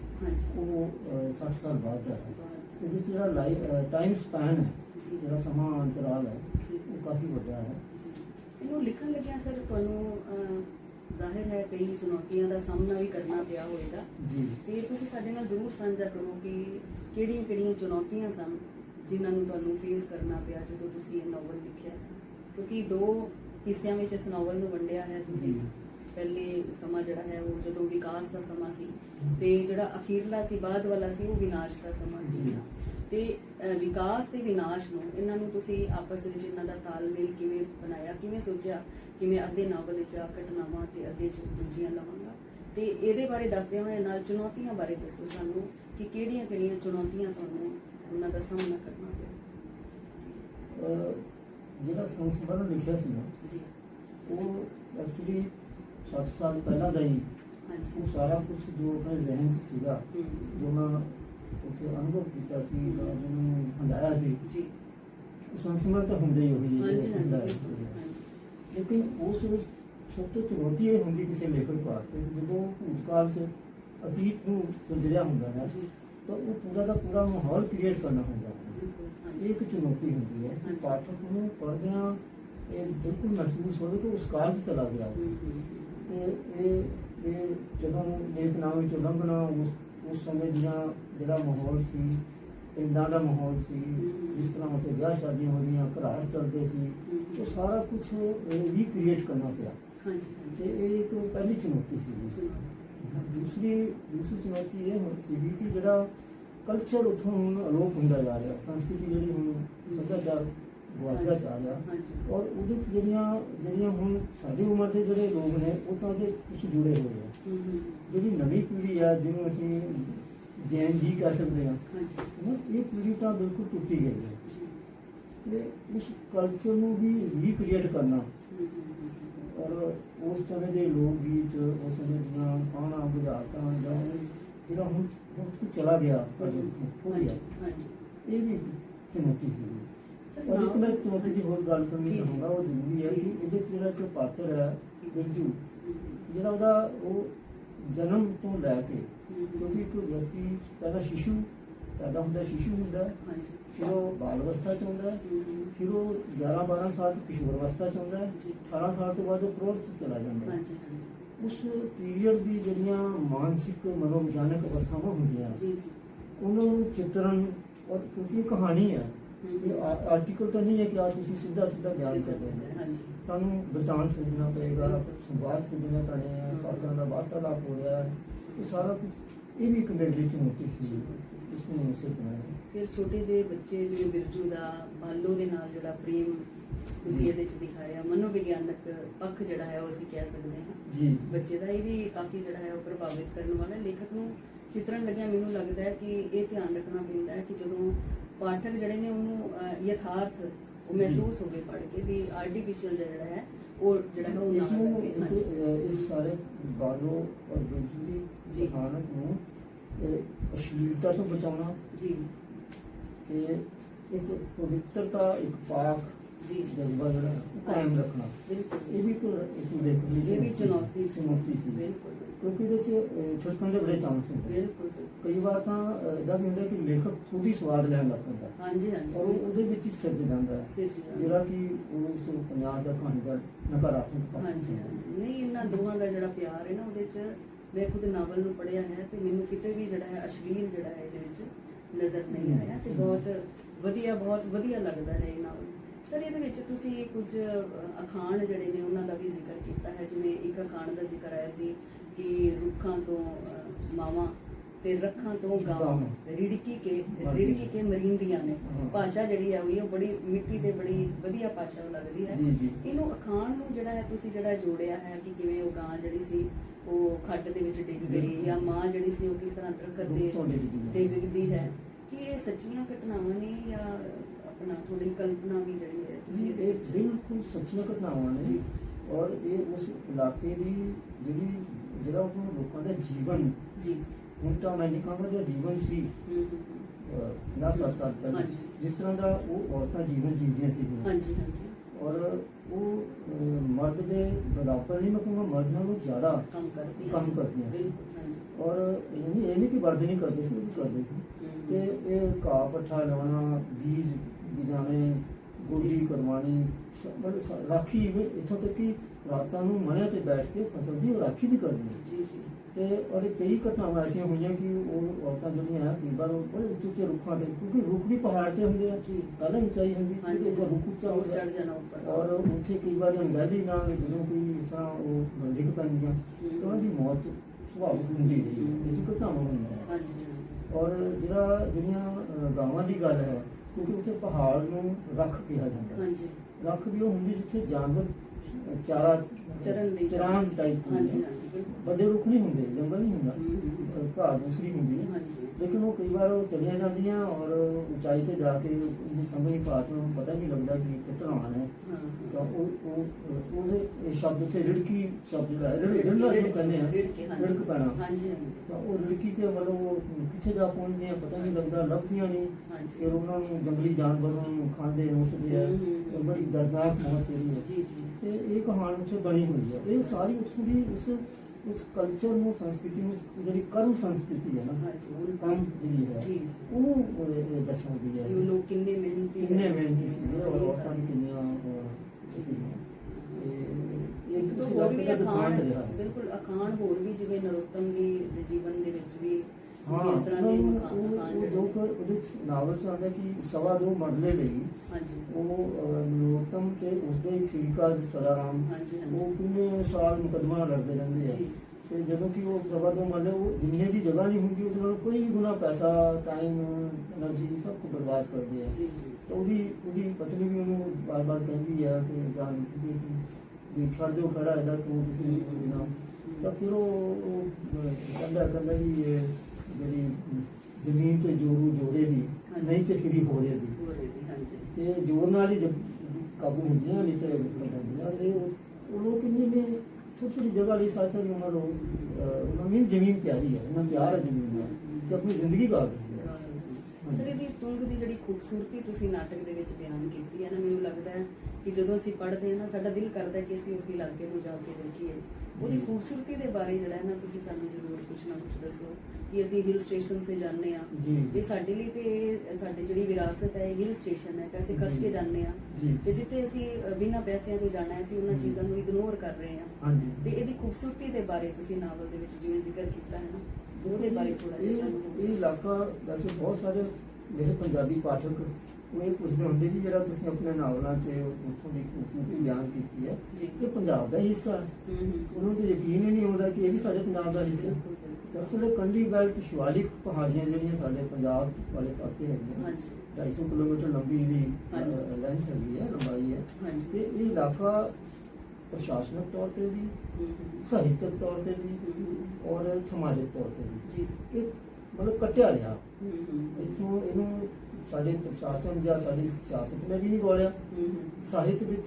ਉਹ ਅਹ, 60 ਸਾਲ ਬਾਅਦ ਦਾ ਹੈ। ਇਹਦੇ ਜਿਹੜਾ ਟਾਈਮ ਸਪੈਨ ਹੈ ਜੀ। ਜਿਹੜਾ ਸਮਾਂ ਅੰਤਰਾਲ ਹੈ ਜੀ। ਉਹ ਕਾਫੀ ਵੱਡਾ ਹੈ। ਜੀ। ਇਹਨੂੰ ਲਿਖਣ ਲੱਗਿਆ ਸਰ ਤੁਹਾਨੂੰ ਅਹ, ਜ਼ਾਹਿਰ ਹੈ ਕਈ ਚੁਣੌਤੀਆਂ ਦਾ ਸਾਹਮਣਾ ਵੀ ਕਰਨਾ ਪਿਆ ਹੋਵੇਗਾ। ਜੀ। ਤੇ ਤੁਸੀਂ ਸਾਡੇ ਨਾਲ ਜ਼ਰੂਰ ਸਾਂਝਾ ਕਰੋ ਕਿ ਕਿਹੜੀਆਂ ਕਿਹੜੀਆਂ ਚੁਣੌਤੀਆਂ ਸਨ ਜਿਨ੍ਹਾਂ ਨੂੰ ਤੁਹਾਨੂੰ ਫੇਸ ਕਰਨਾ ਪਿਆ ਜਦੋਂ ਤੁਸੀਂ ਇਹ ਨਾਵਲ ਲਿਖਿਆ। ਕਿਉਂਕਿ ਦੋ ਹਿੱਸਿਆਂ ਵਿੱਚ ਇਸ ਨਾਵਲ ਨੂੰ ਵੰਡਿਆ ਹੈ ਤੁਸੀਂ। ਜੀ। ਪਹਿਲੇ ਸਮਾਂ ਜਿਹੜਾ ਹੈ ਉਹ ਜਦੋਂ ਵਿਕਾਸ ਦਾ ਸਮਾਂ ਸੀ ਤੇ ਜਿਹੜਾ ਅਖੀਰਲਾ ਸੀ ਬਾਅਦ ਵਾਲਾ ਸੀ ਉਹ ਵਿਨਾਸ਼ ਦਾ ਸਮਾਂ ਸੀ। ਤੇ ਵਿਕਾਸ ਤੇ ਵਿਨਾਸ਼ ਨੂੰ ਇਹਨਾਂ ਨੂੰ ਤੁਸੀਂ ਆਪਸ ਵਿੱਚ ਇਹਨਾਂ ਦਾ ਤਾਲਮੇਲ ਕਿਵੇਂ ਬਣਾਇਆ ਕਿਵੇਂ ਸੋਚਿਆ ਕਿ ਮੈਂ ਅੱਧੇ ਨਾਵਲ ਵਿੱਚ ਆ ਘਟਨਾਵਾਂ ਤੇ ਅੱਧੇ ਚ ਦੂਜੀਆਂ ਲਵਾਂਗਾ। ਤੇ ਇਹਦੇ ਬਾਰੇ ਦੱਸਦੇ ਹੋਏ ਨਾਲ ਚੁਣੌਤੀਆਂ ਬਾਰੇ ਦੱਸੋ ਸਾਨੂੰ ਕਿ ਕਿਹੜੀਆਂ ਕਿਹੜੀਆਂ ਚੁਣੌਤੀਆਂ ਤੁਹਾਨੂੰ ਉਹਨਾਂ ਦਾ ਸਾਹਮਣਾ ਕਰਨਾ ਪਿਆ। ਜਿਹੜਾ ਸੰਸਮਰਨ ਲਿਖਿਆ ਸੀ ਨਾ ਜੀ। ਉਹ ਐਕਚੁਅਲੀ 60 ਸਾਲ ਪਹਿਲਾਂ ਦਾ ਹੀ ਹਾਂਜੀ। ਉਹ ਸਾਰਾ ਕੁਝ ਜੋ ਆਪਣੇ ਜ਼ਿਹਨ 'ਚ ਸੀਗਾ ਜੋ ਮੈਂ ਉੱਥੇ ਅਨੁਭਵ ਕੀਤਾ ਸੀ ਜਾਂ ਜਿਹਨੂੰ ਹੰਡਾਇਆ ਸੀ। ਜੀ। ਉਹ ਸੰਸਮਰਨ ਤਾਂ ਹੁੰਦਾ ਹੀ ਉਹੀ ਹਾਂਜੀ ਲੇਕਿਨ ਉਸ ਵਿੱਚ ਸਭ ਤੋਂ ਚੁਣੌਤੀ ਇਹ ਹੁੰਦੀ ਕਿਸੇ ਲੇਖਕ ਵਾਸਤੇ ਕਿ ਜਦੋਂ ਭੂਤਕਾਲ 'ਚ ਅਤੀਤ ਨੂੰ ਸੁਲਝਿਆ ਹੁੰਦਾ ਹੈ ਤਾਂ ਉਹ ਪੂਰਾ ਦਾ ਪੂਰਾ ਮਾਹੌਲ ਕ੍ਰੀਏਟ ਕਰਨਾ ਹੁੰਦਾ ਹੈ। ਇੱਕ ਚੁਣੌਤੀ ਹੁੰਦੀ ਹੈ ਕਿ। ਪਾਠਕ ਨੂੰ ਪੜ੍ਹਦਿਆਂ ਇਹ ਬਿਲਕੁਲ ਮਹਿਸੂਸ ਹੋਵੇ ਕਿ ਉਸ ਕਾਲ 'ਚ ਚਲਾ ਗਿਆ। ਤੇ ਇਹ ਇਹ ਜਦੋਂ ਲੇਖਨਾਮ ਵਿੱਚ ਉਲੰਘਣਾ ਉਸ ਉਸ ਸਮੇਂ ਦੀਆਂ ਜਿਹੜਾ ਮਾਹੌਲ ਸੀ ਪਿੰਡਾਂ ਦਾ ਮਾਹੌਲ ਸੀ ਜਿਸ ਤਰ੍ਹਾਂ ਉੱਥੇ ਵਿਆਹ ਸ਼ਾਦੀਆਂ ਹੋ ਰਹੀਆਂ ਘਰਾਂ ਚੱਲਦੇ ਸੀ ਉਹ ਸਾਰਾ ਕੁਝ ਰੀਕ੍ਰੀਏਟ ਕਰਨਾ ਪਿਆ ਹਾਂਜੀ ਤੇ ਇਹ ਇੱਕ ਪਹਿਲੀ ਚੁਣੌਤੀ ਸੀ। ਦੂਸਰੀ ਦੂਸਰੀ ਚੁਣੌਤੀ ਇਹ ਸੀ ਕਿ ਜਿਹੜਾ ਕਲਚਰ ਉਥੋਂ ਹੁਣ ਅਲੋਪ ਹੁੰਦਾ ਜਾ ਰਿਹਾ ਸੰਸਕ੍ਰਿਤੀ ਜਿਹੜੀ ਹੁਣ ਸੱਭਿਆਚਾਰ ਗੁਆਚਦਾ ਜਾ ਰਿਹਾ ਹਾਂਜੀ। ਔਰ ਉਹਦੇ 'ਚ ਜਿਹੜੀਆਂ ਜਿਹੜੀਆਂ ਹੁਣ ਸਾਡੀ ਉਮਰ ਦੇ ਜਿਹੜੇ ਲੋਕ ਨੇ ਉਹ ਤਾਂ ਉਹਦੇ ਕੁਝ ਜੁੜੇ ਹੋਏ ਆ। ਜਿਹੜੀ ਨਵੀਂ ਪੀੜ੍ਹੀ ਆ ਜਿਹਨੂੰ ਅਸੀਂ ਜੈਨ ਜੀ ਕਹਿ ਸਕਦੇ ਹਾਂ ਹਾਂਜੀ। ਨਾ, ਇਹ ਪੀੜ੍ਹੀ ਤਾਂ ਬਿਲਕੁਲ ਟੁੱਟੀ ਗਈ ਹੈ ਜੀ। ਤੇ ਉਸ ਕਲਚਰ ਨੂੰ ਵੀ ਰੀਕ੍ਰੀਏਟ ਕਰਨਾ। ਔਰ ਉਸ ਸਮੇਂ ਦੇ ਲੋਕ ਗੀਤ ਉਸ ਸਮੇਂ ਦੀਆਂ ਖਾਣਾ ਬੁਝਾਰਤਾਂ ਜਾਂ ਉਹ ਜਿਹੜਾ ਹੁਣ ਹੁਣ ਚਲਾ ਗਿਆ ਤੋਂ, ਹੋ ਹਾਂਜੀ ਗਿਆ ਹਾਂਜੀ। ਇਹ ਵੀ ਇੱਕ ਚੁਣੌਤੀ ਸੀ। ਔਰ ਇੱਕ ਮੈਂ ਚੁਣੌਤੀ ਦੀ ਹੋਰ ਗੱਲ ਕਰਨੀ ਜੀ, ਜੀ। ਚਾਹੁੰਦਾ ਉਹ ਜ਼ਰੂਰੀ ਹੈ ਜੀ। ਕਿ ਇਹਦੇ ਜਿਹੜਾ ਇੱਕ ਪਾਤਰ ਹੈ ਬਿਰਜੂ ਜਿਹੜਾ ਉਹਦਾ ਉਹ ਜਨਮ ਤੋਂ ਲੈ ਕੇ ਕਿਉਂਕਿ ਇੱਕ ਵਿਅਕਤੀ ਪਹਿਲਾਂ ਸ਼ਿਸ਼ੂ ਪੈਦਾ ਹੁੰਦਾ ਸ਼ਿਸ਼ੂ ਹੁੰਦਾ ਫਿਰ ਉਹ ਬਾਲ ਅਵਸਥਾ ਚ ਹੁੰਦਾ ਫਿਰ ਉਹ 11 12 ਸਾਲ ਕਿਸ਼ੋਰ ਅਵਸਥਾ ਚ ਹੁੰਦਾ ਹੈ ਜੀ। 18 ਸਾਲ ਤੋਂ ਬਾਅਦ ਉਹ ਪ੍ਰੌੜ ਚ ਚਲਾ ਜਾਂਦਾ। ਉਸ ਪੀਰੀਅਡ ਦੀ ਜਿਹੜੀਆਂ ਮਾਨਸਿਕ ਮਨੋਵਿਗਿਆਨਕ ਅਵਸਥਾਵਾਂ ਹੁੰਦੀਆਂ ਜੀ ਜੀ। ਉਹਨਾਂ ਨੂੰ ਚਿੱਤਰਨ ਔਰ ਕਿਉਂਕਿ ਕਹਾਣੀ ਹੈ ਇਹ ਆਰਟੀਕਲ ਤਾਂ ਨਹੀਂ ਹੈ ਕਿ ਆ ਤੁਸੀਂ ਸਿੱਧਾ ਸਿੱਧਾ ਬਿਆਨ ਸਿੱਧਾ, ਹੋ ਹਾਂਜੀ ਤੁਹਾਨੂੰ ਬਿਰਤਾਂਤ ਸਿਰਜਣਾ ਪਏਗਾ। ਸੰਵਾਦ ਸਿਰਜਣੇ ਪੈਣੇ ਆ ਦਾ ਵਾਰਤਾਲਾਪ ਹੋ ਰਿਹਾ ਹੈ ਇਹ ਸਾਰਾ ਕੁਝ ਇਹ ਵੀ ਇੱਕ ਮੇਰੇ ਚੁਣੌਤੀ ਸੀ। ਇਸ ਨੂੰ ਹੈ ਫਿਰ ਛੋਟੇ ਜਿਹੇ ਬੱਚੇ ਜਿਵੇਂ ਬਿਰਜੂ ਦਾ ਬਾਲੋ ਦੇ ਨਾਲ ਜਿਹੜਾ ਪ੍ਰੇਮ ਤੁਸੀਂ। ਇਹਦੇ ਚ ਦਿਖਾਇਆ ਮਨੋਵਿਗਿਆਨਕ ਪੱਖ ਜਿਹੜਾ ਹੈ ਉਹ ਅਸੀਂ ਕਹਿ ਸਕਦੇ ਹਾਂ ਜੀ ਬੱਚੇ ਦਾ ਇਹ ਵੀ ਕਾਫੀ ਜਿਹੜਾ ਹੈ ਉਹ ਪ੍ਰਭਾਵਿਤ ਕਰਨ ਵਾਲਾ। ਲੇਖਕ ਨੂੰ ਚਿੱਤਰਨ ਲੱਗਿਆ ਮੈਨੂੰ ਲੱਗਦਾ ਹੈ ਕਿ ਇਹ ਧਿਆਨ ਰੱਖਣਾ ਪੈਂਦਾ ਹੈ ਕਿ ਜਦੋਂ ਪਾਠਕ ਜਿਹੜੇ ਨੇ ਉਹਨੂੰ ਯਥਾਰਥ ਉਹ। ਮਹਿਸੂਸ ਹੋਵੇ ਪੜ੍ਹ ਕੇ ਵੀ ਆਰਟੀਫੀਸ਼ੀਅਲ ਜਿਹੜਾ ਹੈ ਉਹ ਜਿਹੜਾ ਹੈ ਉਹ ਨਾ ਇਸ ਨੂੰ ਲੱਗੇ ਇਸ ਸਾਰੇ ਬਾਲੋ ਔਰ ਬਿਰਜੂ ਦੀ ਜੀ। ਨੂੰ ਅਹ, ਅਸ਼ਲੀਲਤਾ ਤੋਂ ਬਚਾਉਣਾ ਜੀ। ਤੇ ਇੱਕ ਪਵਿੱਤਰਤਾ ਇੱਕ ਪਾਕ ਜੀ। ਜਜ਼ਬਾ ਜਿਹੜਾ ਉਹ ਕਾਇਮ ਰੱਖਣਾ। ਬਿਲਕੁਲ। ਇਹ ਵੀ ਇੱਕ ਇੱਕ ਲੇਖਕ ਦੀ ਇਹ ਵੀ ਚੁਣੌਤੀ ਸੀ। ਚੁਣੌਤੀ ਸੀ। ਬਿਲਕੁਲ। ਕਿਉਂਕਿ ਇਹਦੇ ਚ ਛਿੜਕਣ ਦੇ ਬੜੇ ਚਾਂਸ ਹੁੰਦੇ ਬਿਲਕੁਲ ਕਈ ਵਾਰ ਤਾਂ ਇਹਦਾ ਵੀ ਹੁੰਦਾ ਕਿ ਲੇਖਕ ਖੁਦ ਹੀ ਸਵਾਦ ਲੈਣ ਲੱਗ ਪੈਂਦਾ। ਹਾਂਜੀ ਹਾਂਜੀ। ਔਰ ਉਹ ਉਹਦੇ ਵਿੱਚ ਹੀ ਜਾਂਦਾ ਸਿਰ ਜੀ ਹਾਂ। ਜਿਹੜਾ ਕਿ ਉਸ ਪੰਜਾਬ ਦਾ ਕਹਾਣੀ ਦਾ ਨਕਾਰਾਤਮਕ ਪੱਖ ਹਾਂਜੀ ਹੁੰਦਾ ਹੈ। ਹਾਂਜੀ ਨਹੀਂ ਇਹਨਾਂ ਦੋਵਾਂ ਦਾ ਜਿਹੜਾ ਪਿਆਰ ਹੈ ਨਾ ਉਹਦੇ ਚ ਮੈਂ ਖੁਦ ਨਾਵਲ ਨੂੰ ਪੜ੍ਹਿਆ ਹੈ ਤੇ ਮੈਨੂੰ ਕਿਤੇ ਵੀ ਜਿਹੜਾ ਹੈ ਅਸ਼ਲੀਲ ਜਿਹੜਾ ਹੈ ਇਹਦੇ ਵਿੱਚ ਨਜ਼ਰ ਨਹੀਂ। ਆਇਆ ਤੇ ਬਹੁਤ ਵਧੀਆ ਬਹੁਤ ਵਧੀਆ ਲੱਗਦਾ ਹੈ ਇਹ ਨਾਵਲ। ਸਰ ਇਹਦੇ ਵਿੱਚ ਤੁਸੀਂ ਕੁਝ ਅਖਾਣ ਜਿਹੜੇ ਨੇ ਉਹਨਾਂ ਦਾ ਵੀ ਜ਼ਿਕਰ ਕੀਤਾ ਹੈ ਜਿਵੇਂ ਇੱਕ ਅਖਾਣ ਦਾ ਜ਼ਿਕਰ ਆਇਆ ਸੀ ਕਿ ਰੁੱਖਾਂ ਤੋਂ ਮਾਵਾਂ ਤੇ ਰੱਖਾਂ ਤੋਂ ਗਾਵਾਂ। ਰਿੜਕੀ ਕੇ। ਰਿੜਕੀ ਕੇ ਮਰਿੰਦੀਆਂ ਨੇ। ਭਾਸ਼ਾ ਜਿਹੜੀ ਆ ਉਹ ਬੜੀ ਮਿੱਟੀ ਤੇ ਬੜੀ ਵਧੀਆ ਭਾਸ਼ਾ ਲੱਗਦੀ ਹੈ ਇਹਨੂੰ ਅਖਾਣ ਨੂੰ ਜਿਹੜਾ ਹੈ ਤੁਸੀਂ ਜਿਹੜਾ ਜੋੜਿਆ ਹੈ ਕਿ ਕਿਵੇਂ ਉਹ ਗਾਂ ਜਿਹੜੀ ਸੀ ਉਹ ਖੱਡ ਦੇ ਵਿੱਚ ਡਿੱਗ ਗਈ। ਜਾਂ ਮਾਂ ਜਿਹੜੀ ਸੀ ਉਹ ਕਿਸ ਤਰ੍ਹਾਂ ਦਰਖਤ ਦੇ ਡਿੱਗਦੀ ਹੈ। ਕਿ ਇਹ ਸੱਚੀਆਂ ਘਟਨਾਵਾਂ ਨੇ ਜਾਂ ਆਪਣਾ ਥੋੜੀ ਕਲਪਨਾ ਵੀ ਜਿਹੜੀ ਹੈ ਤੁਸੀਂ ਇਹ ਬਿਲਕੁਲ ਸੱਚੀਆਂ ਘਟਨਾਵਾਂ ਨੇ। ਔਰ ਇਹ ਉਸ ਇਲਾਕੇ ਦੀ ਜਿਹੜੀ ਲੋਕਾਂ ਦਾ ਜੀਵਨ ਜੀ। ਹੁਣ ਤਾਂ ਮੈਂ ਨਹੀਂ ਕਹਾਂਗਾ ਜੋ ਜੀਵਨ ਸੀ। ਨਾ ਪਹਿਲਾਂ ਹਾਂਜੀ। ਜਿਸ ਤਰ੍ਹਾਂ ਦਾ ਉਹ ਔਰਤਾਂ ਜੀਵਨ ਜੀਉਂਦੀਆਂ ਸੀ ਹਾਂਜੀ ਹਾਂਜੀ। ਔਰ ਉਹ ਮਰਦ ਦੇ ਬਰਾਬਰ ਨਹੀਂ ਮੈਂ ਕਹੂੰਗਾ ਮਰਦ ਨਾਲੋਂ ਜ਼ਿਆਦਾ ਕੰਮ ਕਰਦੀ ਕੰਮ ਔਰ ਇਹ ਨਹੀਂ ਇਹ ਨਹੀਂ ਕਿ ਮਰਦ ਨਹੀਂ ਕਰਦੇ ਸੀ ਉਹ ਕਰਦੇ ਸੀ। ਤੇ ਇਹ ਘਾਹ ਪੱਠਾ ਲਾਉਣਾ ਬੀਜ ਬਿਜਾਣੇ ਗੋਡੀ ਕਰਵਾਣੀ ਮਤਲਬ ਰਾਖੀ ਇੱਥੋਂ ਤੱਕ ਕਿ ਰਾਤਾਂ ਨੂੰ ਮਣਿਆਂ ਤੇ ਬੈਠ ਕੇ ਫਸਲ ਦੀ ਰਾਖੀ ਵੀ ਜੀ ਜੀ। ਤੇ ਇਹ ਕਈ ਘਟਨਾਵਾਂ ਐਸੀਆਂ ਹੋਈਆਂ ਕਿ ਉਹ ਔਰਤਾਂ ਜਿਹੜੀਆਂ ਹੈ ਕਈ ਵਾਰ ਉਹ ਬੜੇ ਉੱਚੇ ਉੱਚੇ ਰੁੱਖਾਂ ਤੇ ਕਿਉਂਕਿ ਰੁੱਖ ਵੀ ਪਹਾੜ ਤੇ ਹੁੰਦੇ ਆ। ਪਹਿਲਾਂ ਹੀ ਉਚਾਈ ਹੁੰਦੀ ਤੇ ਉਹ ਰੁੱਖ ਉੱਚਾ ਹੋ ਚੜ ਜਾਣਾ ਉੱਪਰ। ਔਰ ਉੱਥੇ ਕਈ ਵਾਰ ਅਣਗਹਿਲੀ ਨਾਲ ਜਦੋਂ ਕੋਈ ਇਸ ਉਹ ਡਿੱਗ ਪੈਂਦੀਆਂ ਉਹਨਾਂ ਦੀ ਮੌਤ ਸੁਭਾਵਿਕ ਹੁੰਦੀ ਹੈ। ਇਹ ਘਟਨਾਵਾਂ ਹਾਂਜੀ ਔਰ ਜਿਹੜਾ ਜਿਹੜੀਆਂ ਗਾਵਾਂ ਦੀ ਗੱਲ ਹੈ ਕਿਉਂਕਿ ਉੱਥੇ ਪਹਾੜ ਨੂੰ ਰੱਖ ਕਿਹਾ ਜਾਂਦਾ ਹੈ। ਹਾਂਜੀ। ਰੱਖ ਵੀ ਉਹ ਹੁੰਦੀ ਜਿੱਥੇ ਜਾਨਵਰ ਚਾਰਾ ਚਰਨ ਲਈ ਚਰਾਨ ਟਾਈਪ ਹਾਂਜੀ ਹਾਂਜੀ ਵੱਡੇ ਰੁੱਖ ਨਹੀਂ ਹੁੰਦੇ ਜੰਗਲ ਨਹੀਂ ਹੁੰਦਾ। ਘਾਹ ਦੂਸਰੀ ਹੁੰਦੀ ਹੈ। ਹਾਂਜੀ। ਲੇਕਿਨ ਉਹ ਕਈ ਵਾਰ ਉਹ ਚਲੀਆਂ ਜਾਂਦੀਆਂ ਔਰ ਉਚਾਈ ਤੇ ਜਾ ਕੇ ਉਹਦੀ ਸਮਝ ਨਹੀਂ ਪਾਤ ਨੂੰ ਪਤਾ ਨਹੀਂ ਲੱਗਦਾ ਕਿ ਕਿੱਥੇ ਢਲਾਨ ਹੈ। ਤਾਂ ਉਹ ਉਹ ਉਹਦੇ ਇਹ ਸ਼ਬਦ ਤੇ ਰਿੜਕੀ ਸ਼ਬਦ ਜਿਹੜਾ ਹੈ ਰਿੜ- ਰਿੜਨਾ ਜਿਹਨੂੰ ਕਹਿੰਦੇ ਆ। ਹਾਂਜੀ। ਰਿੜਕ ਪੈਣਾ। ਹਾਂਜੀ ਤਾਂ ਉਹ ਰਿੜਕੀ ਤੇ ਮਤਲਬ ਉਹ ਕਿੱਥੇ ਜਾ ਪਹੁੰਚਦੇ ਆ ਪਤਾ ਨਹੀਂ ਲੱਗਦਾ ਲੱਭਦੀਆਂ ਨਹੀਂ। ਹਾਂਜੀ। ਫਿਰ ਉਹਨਾਂ ਨੂੰ ਜੰਗਲੀ ਜਾਨਵਰਾਂ ਨੂੰ ਖਾਂਦੇ ਨੋਚਦੇ ਆ। ਹਮ, ਹਮ, ਇਹ ਬੜੀ ਦਰਦਨਾਕ ਮੌਤ ਜਿਹੜੀ ਹੈ। ਜੀ ਜੀ। ਤੇ ਇਹ ਕਹਾਣੀ ਉੱਥੇ ਬਣੀ ਹੋਈ ਹੈ। ਇਹ ਸਾਰੀ ਉੱਥੋਂ ਦੀ ਉਸ ਉਸ ਕਲਚਰ ਨੂੰ ਸੰਸਕ੍ਰਿਤੀ ਨੂੰ ਜਿਹੜੀ ਕਰਮ ਸੰਸਕ੍ਰਿਤੀ ਹੈ ਨਾ ਹਾਂਜੀ ਉਹ ਕੰਮ ਜਿਹੜੀ ਹੈ ਜੀ ਜੀ ਉਹਨੂੰ ਇਹ- ਇਹ ਦਰਸਾਉਂਦੀ ਹੈ ਇਹ ਲੋਕ ਕਿੰਨੇ ਮਿਹਨਤੀ ਕਿੰਨੇ। ਮਿਹਨਤੀ ਸੀਗੇ ਔਰ ਇਹ ਔਰਤਾਂ ਦੀ ਕਿੰਨੀਆਂ ਅਹ। ਇਹ ਇੱਕ ਤੋਂ ਤੁਸੀਂ ਹੋਰ ਵੀ ਲੱਗਦਾ ਦੁਕਾਨ ਅਖਾਣ ਤੇ ਰਿਹਾ ਬਿਲਕੁਲ ਅਖਾਣ ਹੋਰ ਵੀ ਜਿਵੇਂ ਨਰੋਤਮ ਦੀ ਦੇ ਜੀਵਨ ਦੇ ਵਿੱਚ ਵੀ ਅਸੀਂ ਇਸ ਤਰ੍ਹਾਂ ਦੇ ਮਕਾਨ ਮਕਾਨ ਜਿਹੜੇ ਲੋਕ ਉਹਦੇ ਨਾਵਲ ਚ ਆਉਂਦਾ ਕਿ ਸਵਾ ਦੋ ਮਰਲੇ ਲਈ ਹਾਂਜੀ। ਉਹ ਨੋਤਮ ਤੇ ਉਸਦੇ ਸ਼ੀਕਾ ਸਦਾਰਾਮ। ਹਾਂਜੀ ਉਹ ਕਿੰਨੇ ਸਾਲ ਮੁਕਦਮਾ ਲੜਦੇ ਰਹਿੰਦੇ ਆ। ਤੇ ਜਦੋਂ ਕਿ ਉਹ ਸਵਾ ਦੋ ਮਰਲੇ ਉਹ ਜਿੰਨੇ ਦੀ ਜਗ੍ਹਾ ਨਹੀਂ ਹੁੰਦੀ ਉਹਦੇ ਨਾਲ ਕੋਈ ਗੁਣਾ ਪੈਸਾ ਟਾਈਮ એનર્ਜੀ ਸਭ ਕੁ ਬਰਬਾਦ ਕਰਦੇ ਆ। ਤੇ ਉਹਦੀ ਉਹਦੀ ਪਤਨੀ ਵੀ ਉਹਨੂੰ ਬਾਰ-ਬਾਰ ਕਹਿੰਦੀ ਆ ਕਿ ਜਾਂ ਵੀ ਛੱਡ ਦਿਓ ਖੜਾ ਇਹਦਾ ਤੂੰ ਤੁਸੀਂ ਨਾ ਤਾਂ ਫਿਰ ਉਹ ਕਹਿੰਦਾ ਕਹਿੰਦਾ ਵੀ ਜਿਹੜੀ ਜ਼ਮੀਨ ਤੇ ਜੋਰੂ ਜੋੜੇ ਦੀ ਹਾਂਜੀ। ਨਹੀਂ ਤੇ ਫਿਰੀ ਹੋ ਰਹੀ ਦੀ ਹੋ ਰਹੀ ਸੀ, ਹਾਂਜੀ। ਤੇ ਜੋਰ ਨਾਲ ਹੀ ਜਦ ਕਾਬੂ ਹੁੰਦੀਆਂ ਨਹੀਂ ਤੇ ਹੁੰਦੀਆਂ ਇਹ ਉਹ ਲੋਕ ਇੰਨੇ ਨੇ ਛੋਟੀ ਛੋਟੀ ਜਗ੍ਹਾ ਲਈ ਸਾਰੀ ਸਾਰੀ ਉਹਨਾਂ ਨੂੰ ਅਹ, ਉਹਨਾਂ ਨੂੰ ਜ਼ਮੀਨ ਪਿਆਰੀ ਹੈ ਉਹਨਾਂ ਨੂੰ ਪਿਆਰ ਹੈ ਜ਼ਮੀਨ ਨਾਲ। ਤੇ ਆਪਣੀ ਜ਼ਿੰਦਗੀ ਆ ਸਰ ਇਹਦੀ ਤੁੰਗ ਦੀ ਜਿਹੜੀ ਖੂਬਸੂਰਤੀ ਤੁਸੀਂ ਨਾਟਕ ਦੇ ਵਿੱਚ ਬਿਆਨ ਕੀਤੀ ਹੈ ਨਾ ਮੈਨੂੰ ਲੱਗਦਾ ਹੈ ਕਿ ਜਦੋਂ ਅਸੀਂ ਪੜ੍ਹਦੇ ਹਾਂ ਨਾ ਸਾਡਾ ਦਿਲ ਕਰਦਾ ਕਿ ਅਸੀਂ ਉਸ ਇਲਾਕੇ ਨੂੰ ਜਾ ਕੇ ਦੇਖੀਏ ਉਹਦੀ। ਖੂਬਸੂਰਤੀ ਦੇ ਬਾਰੇ ਜਿਹੜਾ ਨਾ ਤੁਸੀਂ ਸਾਨੂੰ ਜ਼ਰੂਰ ਕੁਝ ਨਾ ਕੁਝ ਦੱਸੋ ਕਿ ਅਸੀਂ ਹਿਲ ਸਟੇਸ਼ਨ ਤੇ ਜਾਂਦੇ ਆ। ਤੇ ਸਾਡੇ ਲਈ ਤੇ ਇਹ ਸਾਡੀ ਜਿਹੜੀ ਵਿਰਾਸਤ ਹੈ ਹਿਲ ਸਟੇਸ਼ਨ ਹੈ ਪੈਸੇ ਖਰਚ ਕੇ। ਜਾਂਦੇ ਆ। ਤੇ ਜਿੱਥੇ ਅਸੀਂ ਬਿਨਾਂ ਪੈਸਿਆਂ ਤੋਂ ਜਾਣਾ ਹੈ ਅਸੀਂ ਉਹਨਾਂ। ਚੀਜ਼ਾਂ ਨੂੰ ਇਗਨੋਰ ਕਰ ਰਹੇ ਹਾਂਜੀ ਤੇ ਇਹਦੀ ਖੂਬਸੂਰਤੀ ਦੇ ਬਾਰੇ ਤੁਸੀਂ ਨਾਵਲ ਦੇ ਵਿੱਚ ਜਿਵੇਂ ਜ਼ਿਕਰ ਕੀਤਾ ਹੈ ਨਾ ਉਹਦੇ ਬਾਰੇ ਥੋੜਾ ਜਿਹਾ ਇਹ ਸਾਨੂੰ ਇਹ ਇਲਾਕਾ ਵੈਸੇ ਬਹੁਤ ਸਾਰੇ ਮੇਰੇ ਪੰਜਾਬੀ ਪਾਠਕ ਉਹ ਇਹ ਪੁੱਛਦੇ ਹੁੰਦੇ ਸੀ ਜਿਹੜਾ ਤੁਸੀਂ ਆਪਣੇ ਨਾਵਲਾਂ 'ਚ ਉੱਥੋਂ ਦੀ ਖੂਬਸੂਰਤੀ ਬਿਆਨ ਕੀਤੀ ਹੈ। ਇਹ ਪੰਜਾਬ ਦਾ ਹਿੱਸਾ ਉਹਨਾਂ ਨੂੰ ਯਕੀਨ ਹੀ ਨਹੀਂ ਆਉਂਦਾ ਕਿ ਇਹ ਵੀ ਸਾਡੇ ਪੰਜਾਬ ਦਾ ਹਿੱਸਾ। ਦਰਅਸਲ ਕੰਢੀ ਬੈਲਟ ਸ਼ਿਵਾਲਿਕ ਪਹਾੜੀਆਂ ਜਿਹੜੀਆਂ ਸਾਡੇ ਪੰਜਾਬ ਵਾਲੇ ਪਾਸੇ ਹੈਗੀਆਂ ਹਾਂਜੀ। 250 ਕਿਲੋਮੀਟਰ ਲੰਬੀ ਦੀ। ਲੈਂਥ ਹੈਗੀ ਹੈ ਲੰਬਾਈ ਹੈ। ਹਾਂਜੀ। ਤੇ ਇਹ ਇਲਾਕਾ ਪ੍ਰਸ਼ਾਸਨਿਕ ਤੌਰ ਤੇ ਵੀ ਸਾਹਿਤਕ ਤੌਰ ਤੇ ਵੀ। ਔਰ ਸਮਾਜਿਕ ਤੌਰ ਤੇ ਵੀ ਜੀ ਇਹ ਮਤਲਬ ਕੱਟਿਆ ਰਿਹਾ ਇੱਥੋਂ ਇਹਨੂੰ ਸਾਡੇ ਪ੍ਰਸ਼ਾਸਨ ਜਾਂ ਸਾਡੀ ਸਿਆਸਤ ਨੇ ਵੀ ਨਹੀਂ ਗੋਲਿਆ। ਸਾਹਿਤ ਵਿੱਚ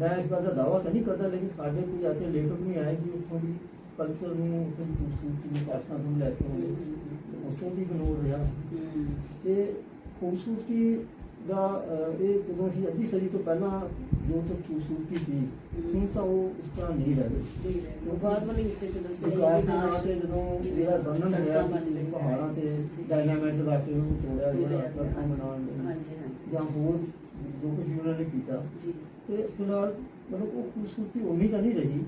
ਮੈਂ ਇਸ ਗੱਲ ਦਾ ਦਾਅਵਾ ਤਾਂ ਨਹੀਂ ਕਰਦਾ ਲੇਕਿਨ ਸਾਡੇ ਕੋਈ ਐਸੇ ਲੇਖਕ ਨਹੀਂ ਆਏ ਕਿ ਉੱਥੋਂ ਦੀ ਕਲਚਰ ਨੂੰ ਉੱਥੋਂ ਦੀ ਖੂਬਸੂਰਤੀ ਨੂੰ ਪਾਠਾਂ ਨੂੰ ਲੈ ਕੇ ਆਉਂਦੇ ਵੀ ਇਗਨੋਰ ਰਿਹਾ ਤੇ ਖੂਬਸੂਰਤੀ ਦਾ ਇਹ ਜਦੋਂ ਅਸੀਂ ਅੱਧੀ ਸਦੀ ਤੋਂ ਪਹਿਲਾਂ ਜੋ ਤੋਂ ਖੂਬਸੂਰਤੀ ਸੀ ਹੁਣ ਤਾਂ ਉਹ ਇਸ ਤਰ੍ਹਾਂ ਨਹੀਂ ਰਹਿ ਗਈ। ਬਾਅਦ ਵਾਲੇ ਹਿੱਸੇ ਚ ਦੱਸਿਆ ਜਦੋਂ ਜਿਹੜਾ ਵਰਣਨ ਹੋਇਆ ਕਿ। ਪਹਾੜਾਂ ਤੇ। ਡਾਇਨਾਮਾਈਟ ਲਗਾ ਕੇ ਉਹਨੂੰ ਤੋੜਿਆ ਜਿਹੜਾ ਸੜਕਾਂ ਬਣਾਉਣ ਲਈ। ਜਾਂ ਹੋਰ ਜੋ ਕੁਝ ਵੀ ਉਹਨਾਂ ਨੇ ਕੀਤਾ। ਤੇ ਫਿਲਹਾਲ ਮਤਲਬ ਉਹ ਖੂਬਸੂਰਤੀ ਉਨੀ ਤਾਂ ਨਹੀਂ ਰਹੀ।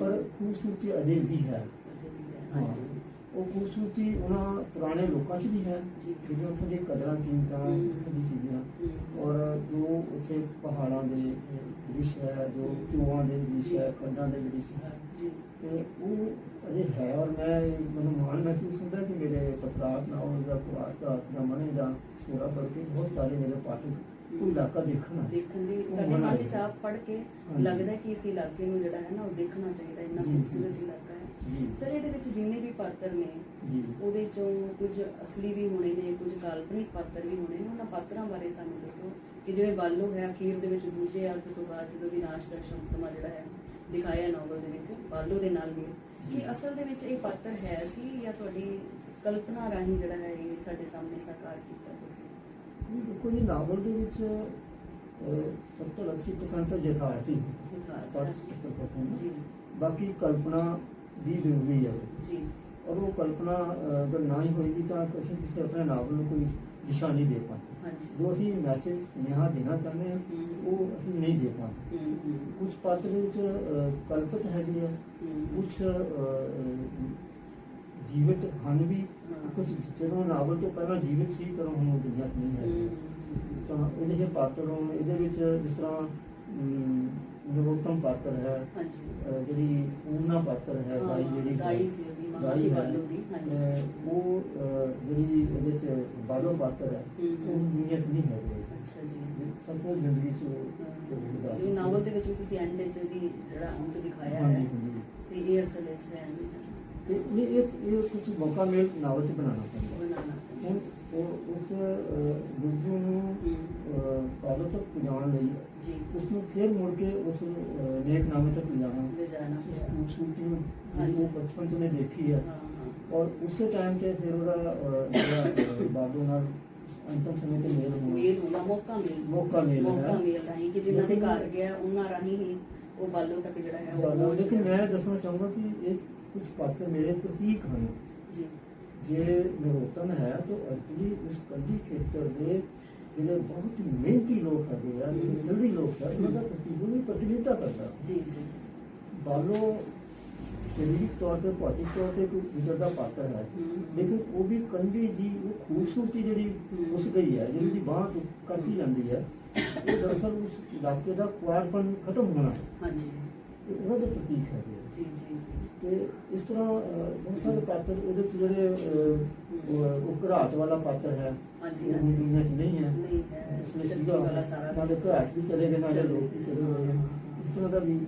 ਪਰ ਖੂਬਸੂਰਤੀ ਅਜੇ ਵੀ। ਹਾਂ। ਹਾਂਜੀ। ਉਹ ਖੂਬਸੂਰਤੀ ਉਹਨਾਂ ਪੁਰਾਣੇ ਲੋਕਾਂ 'ਚ ਵੀ ਹੈ। ਜਿਹੜੀਆਂ ਉੱਥੋਂ ਦੀ ਕਦਰਾਂ ਕੀਮਤਾਂ ਦੀ ਸੀਗੀਆਂ। ਔਰ ਜੋ ਉੱਥੇ ਪਹਾੜਾਂ ਦੇ ਦ੍ਰਿਸ਼ ਹੈ ਜੋ ਚੂਹਾਂ ਦੇ ਦ੍ਰਿਸ਼ ਹੈ ਕੰਡਾਂ ਦੇ ਦ੍ਰਿਸ਼ ਹੈ ਤੇ ਉਹ ਅਜੇ ਹੈ ਔਰ ਮੈਂ ਮੈਨੂੰ ਮਾਣ ਮਹਿਸੂਸ ਹੁੰਦਾ ਕਿ ਮੇਰੇ ਪਤਰਾਤ ਨਾਲ ਦਾ ਪੁਆਤਾ ਦਾ ਮਨੇ ਦਾ ਪੂਰਾ ਕਰਕੇ ਬਹੁਤ ਸਾਰੇ ਮੇਰੇ ਪਾਠਕ ਕੋਈ ਇਲਾਕਾ ਦੇਖਣਾ ਦੇਖਣ ਦੀ ਸਾਡੇ ਮਨ। ਵਿੱਚ ਆਪ ਪੜ ਕੇ। ਲੱਗਦਾ ਕਿ ਇਸ ਇਲਾਕੇ ਨੂੰ ਜਿਹੜਾ ਹੈ ਨਾ ਉਹ ਦੇਖਣਾ ਚਾਹੀਦਾ ਇੰਨਾ ਖੂਬਸੂਰਤ। ਇਲਾਕਾ ਸਰ ਇਹਦੇ ਵਿੱਚ ਜਿੰਨੇ ਵੀ ਪਾਤਰ ਨੇ ਉਹਦੇ ਚੋਂ ਕੁਝ ਅਸਲੀ ਵੀ ਹੋਣੇ ਨੇ ਕੁਝ ਕਾਲਪਨਿਕ ਪਾਤਰ ਵੀ ਹੋਣੇ ਨੇ ਉਹਨਾਂ ਪਾਤਰਾਂ ਬਾਰੇ ਸਾਨੂੰ ਦੱਸੋ ਕਿ ਜਿਵੇਂ ਬਾਲੋ ਹੈ ਅਖੀਰ ਦੇ ਵਿੱਚ ਦੂਜੇ ਅੰਤ ਤੋਂ ਬਾਅਦ ਜਦੋਂ ਵਿਨਾਸ਼ ਦਾ ਸ਼ਮ ਸਮਾਂ ਜਿਹੜਾ ਹੈ ਦਿਖਾਇਆ ਨੋਵਲ ਦੇ ਵਿੱਚ ਬਾਲੋ ਦੇ ਨਾਲ ਵੀ। ਕਿ ਅਸਲ ਦੇ ਵਿੱਚ ਇਹ ਪਾਤਰ ਹੈ ਸੀ ਜਾਂ ਤੁਹਾਡੀ ਕਲਪਨਾ ਰਾਹੀਂ ਜਿਹੜਾ ਹੈ ਇਹ ਸਾਡੇ ਸਾਹਮਣੇ ਸਾਕਾਰ ਕੀਤਾ ਤੁਸੀਂ? ਦੇਖੋ ਜੀ ਨਾਵਲ ਦੇ ਵਿੱਚ 70 80% ਤਾਂ ਯਥਾਰਥੀ ਯਥਾਰਥ। 70% ਜੀ। ਬਾਕੀ ਕਲਪਨਾ ਵੀ ਜ਼ਰੂਰੀ ਹੈ ਜੀ। ਔਰ ਉਹ ਕਲਪਨਾ ਅਹ, ਅਗਰ ਨਾ ਹੀ ਹੋਏਗੀ ਤਾਂ ਕਿਸੇ ਕਿਸੇ ਆਪਣੇ ਨਾਵਲ ਨੂੰ ਕੋਈ ਦਿਸ਼ਾ ਨਹੀਂ ਦੇ ਪਾਉਂਦੇ ਹਾਂਜੀ। ਜੋ ਅਸੀਂ ਮੈਸੇਜ ਸੁਨੇਹਾ ਦੇਣਾ ਚਾਹੁੰਦੇ ਹਾਂ ਹਮ। ਉਹ ਅਸੀਂ ਨਹੀਂ ਦੇ ਪਾਉਂਦੇ ਹੂੰ ਹੂੰ। ਕੁਝ ਪਾਤਰ ਵਿੱਚ ਅਹ, ਕਲਪਿਤ ਹੈਗੀ ਹੈ। ਹੂੰ ਕੁਝ ਜੀਵਿਤ ਹਨ ਵੀ। ਹਾਂ। ਕੁਝ ਜਦੋਂ ਨਾਵਲ ਤੋਂ ਪਹਿਲਾਂ ਜੀਵਿਤ ਸੀ ਪਰ ਹੁਣ ਉਹ ਦੁਨੀਆ 'ਚ ਨਹੀਂ ਹੈ। ਹੂੰ। ਤਾਂ ਇਹਦੇ ਜਿਹੜੇ ਪਾਤਰ ਹੋਣ ਇਹਦੇ ਵਿੱਚ ਜਿਸ ਤਰ੍ਹਾਂ ਅਮ, ਨਰੋਤਮ ਪਾਤਰ ਹੈ ਹਾਂਜੀ ਅਹ, ਜਿਹੜੀ ਪੂਰਨਾ ਪਾਤਰ ਹੈ ਹਾਂ, ਦਾਈ ਜਿਹੜੀ ਦਾਈ ਸੀ ਉਹਦੀ, ਮਾਂ ਦਾਈ ਸੀ ਹੈ। ਬਾਲੋ ਦੀ, ਹਾਂਜੀ। ਅਹ, ਉਹ ਅਹ, ਜਿਹੜੀ ਇਹਦੇ ਚ ਬਾਲੋ ਪਾਤਰ ਹੈ ਹੂੰ, ਉਹ ਹੂੰ। ਦੁਨੀਆ 'ਚ ਨਹੀਂ ਹੈ ਅੱਛਾ ਜੀ ਸਭ ਤੋਂ ਜ਼ਿੰਦਗੀ 'ਚ ਉਹ- ਦੱਸ- ਜਿਵੇਂ ਨਾਵਲ ਦੇ ਵਿੱਚ ਤੁਸੀਂ ਐਂਡ ਵਿੱਚ ਦੀ ਜਿਹੜਾ ਅੰਤ ਦਿਖਾਇਆ ਹਾਂਜੀ, ਹੈ ਹਾਂਜੀ। ਤੇ ਇਹ ਅਸਲ ਵਿੱਚ ਹੈ ਤੇ ਇਹ ਇਹ ਇਹ ਕੁਝ ਮੌਕਾ ਮਿਲ ਨਾਵਲ 'ਚ ਬਣਾਉਣਾ ਪੈਂਦਾ ਬਣਾਉਣਾ ਹੁਣ ਉਹ ਉਸ ਅਹ, ਹੂੰ। ਅਹ, ਬਾਲੋ ਤੱਕ ਪਹੁੰਚਾਉਣ ਲਈ ਜੀ ਉਸ ਨੂੰ ਫਿਰ ਮੁੜ ਕੇ ਉਸ ਅਹ, ਨੇਕ ਨਾਮੇ ਤੱਕ ਲਿਜਾਣਾ ਲੈ ਜਾਣਾ ਉਸ ਪਿਆ। ਖੂਬਸੂਰਤੀ ਨੂੰ ਹਾਂਜੀ। ਜਿਹੜੀ ਉਹ ਬਚਪਨ ਤੋਂ ਨੇ ਦੇਖੀ ਹੈ ਹਾਂ ਹਾਂ ਔਰ ਉਸੇ ਟਾਈਮ ਤੇ ਫਿਰ ਉਹਦਾ ਅਹ, ਜਿਹੜਾ ਅਹ, ਬਾਬੂ ਨਾਲ ਅੰਤਮ ਸਮੇਂ ਤੇ ਮੇਲ ਹੋਣਾ ਮੇਲ ਹੋਣਾ ਮੌਕਾ ਮਿਲ ਮੌਕਾ ਮਿਲ ਮੌਕਾ ਰਿਹਾ। ਮਿਲ ਰਾਹੀਂ ਕਿ ਜਿਨ੍ਹਾਂ ਦੇ ਘਰ ਗਿਆ ਉਹਨਾਂ ਰਾਹੀਂ ਹੀ ਉਹ ਬਾਲੋ ਤੱਕ ਜਿਹੜਾ ਹੈ ਉਹ ਜ਼ਿਆਦਾ ਪਹੁੰਚ ਲੇਕਿਨ ਗਿਆ। ਮੈਂ ਦੱਸਣਾ ਚਾਹੂੰਗਾ ਕਿ ਇਹ ਕੁਝ ਪਾਤਰ ਮੇਰੇ ਪ੍ਰਤੀਕ ਹਨ ਜੀ ਜੇ ਨਰੋਤਨ ਹੈ ਤਾਂ ਐਕਚੁਅਲੀ ਉਸ ਕੰਢੀ ਖੇਤਰ ਦੇ ਜਿਹੜੇ ਬਹੁਤ ਹੀ ਮਿਹਨਤੀ ਲੋਕ ਹੈਗੇ ਆ। ਜਿਹੜੇ ਲੋਕ ਹੈ ਉਹਨਾਂ ਦਾ ਪ੍ਰਤੀਕ ਵੀ ਪ੍ਰਤੀਨਿਧਤਾ ਕਰਦਾ ਜੀ ਜੀ ਬਾਲੋ ਸਰੀਰਕ ਤੌਰ ਤੇ ਭੌਤਿਕ ਤੌਰ ਤੇ ਕੋਈ ਵਿਚਰਦਾ ਪਾਤਰ ਹੈ। ਲੇਕਿਨ ਉਹ ਵੀ ਕੰਢੀ ਦੀ ਉਹ ਖੂਬਸੂਰਤੀ ਜਿਹੜੀ। ਉਸ ਗਈ ਹੈ ਜਿਹੜੀ ਦੀ ਬਾਹ ਕੱਟੀ ਜਾਂਦੀ ਹੈ ਉਹ ਦਰਅਸਲ ਉਸ ਇਲਾਕੇ ਦਾ ਕੁਆਰਪਨ ਖਤਮ ਹੋਣਾ ਹੈ ਹਾਂਜੀ ਉਹਨਾਂ ਦੇ ਪ੍ਰਤੀਕ ਆ। ਜੀ ਜੀ ਜੀ ਤੇ ਇਸ ਤਰ੍ਹਾਂ ਬਹੁਤ ਸਾਰੇ ਪਾਤਰ ਉਹਦੇ ਚ ਜਿਹੜੇ ਉਹ ਘਰਾਟ ਵਾਲਾ ਪਾਤਰ ਹੈ ਹਾਂਜੀ, ਹਾਂਜੀ। ਦੁਨੀਆ 'ਚ ਨਹੀਂ ਹੈ ਨਹੀਂ ਹੈ। ਵਾਲਾ ਸਾਰਾ ਨਾਲੇ ਘਰਾਟ ਵੀ ਚਲੇ ਗਏ ਨਾਲੇ ਲੋਕ ਵੀ। ਚਲੇ ਗਏ। ਇਸ ਤਰ੍ਹਾਂ ਦਾ ਵੀ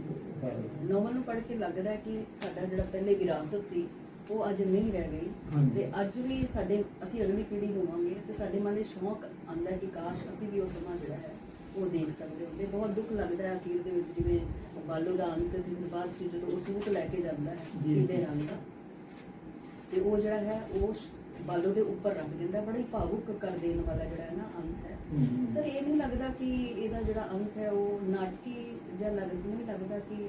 ਨੋਵਲ ਨੂੰ ਪੜ੍ਹ ਕੇ ਲੱਗਦਾ ਕਿ ਸਾਡਾ ਜਿਹੜਾ ਪਹਿਲੇ ਵਿਰਾਸਤ ਸੀ ਉਹ ਅੱਜ ਨਹੀਂ ਰਹਿ ਗਈ। ਤੇ ਅੱਜ ਵੀ ਸਾਡੇ ਅਸੀਂ ਅਗਲੀ ਪੀੜ੍ਹੀ ਹੋਵਾਂਗੇ ਤੇ ਸਾਡੇ ਮਨ ਵਿੱਚ ਸ਼ੌਂਕ ਹੈ ਕਿ ਕਾਸ਼ ਅਸੀਂ ਵੀ ਉਹ ਸਮਾਂ ਜਿਹੜਾ ਹੈ ਉਹ ਦੇਖ ਸਕਦੇ ਹੁੰਦੇ ਬਹੁਤ ਦੁੱਖ ਲੱਗਦਾ ਹੈ ਅਖੀਰ ਦੇ ਵਿੱਚ ਜਿਵੇਂ ਬਾਲੋ ਦਾ ਅੰਤ ਤੇ ਫਿਰ ਬਾਅਦ ਚ ਜਦੋਂ ਉਹ ਸੂਟ ਲੈ ਕੇ ਜਾਂਦਾ ਹੈ। ਪੀਲੇ ਰੰਗ ਦਾ ਤੇ ਉਹ ਜਿਹੜਾ ਹੈ ਉਹ ਬਾਲੋ ਦੇ ਉੱਪਰ ਰੱਖ ਦਿੰਦਾ ਹੈ। ਬੜਾ ਹੀ ਭਾਵੁਕ ਕਰ ਦੇਣ ਵਾਲਾ ਜਿਹੜਾ ਹੈ ਨਾ ਅੰਤ ਹੈ। ਸਰ ਇਹ ਨਹੀਂ ਲੱਗਦਾ ਕਿ ਇਹਦਾ ਜਿਹੜਾ ਅੰਕ ਹੈ ਉਹ ਨਾਟਕੀ ਜਾਂ ਲੱਗ ਨਹੀਂ ਲੱਗਦਾ ਕਿ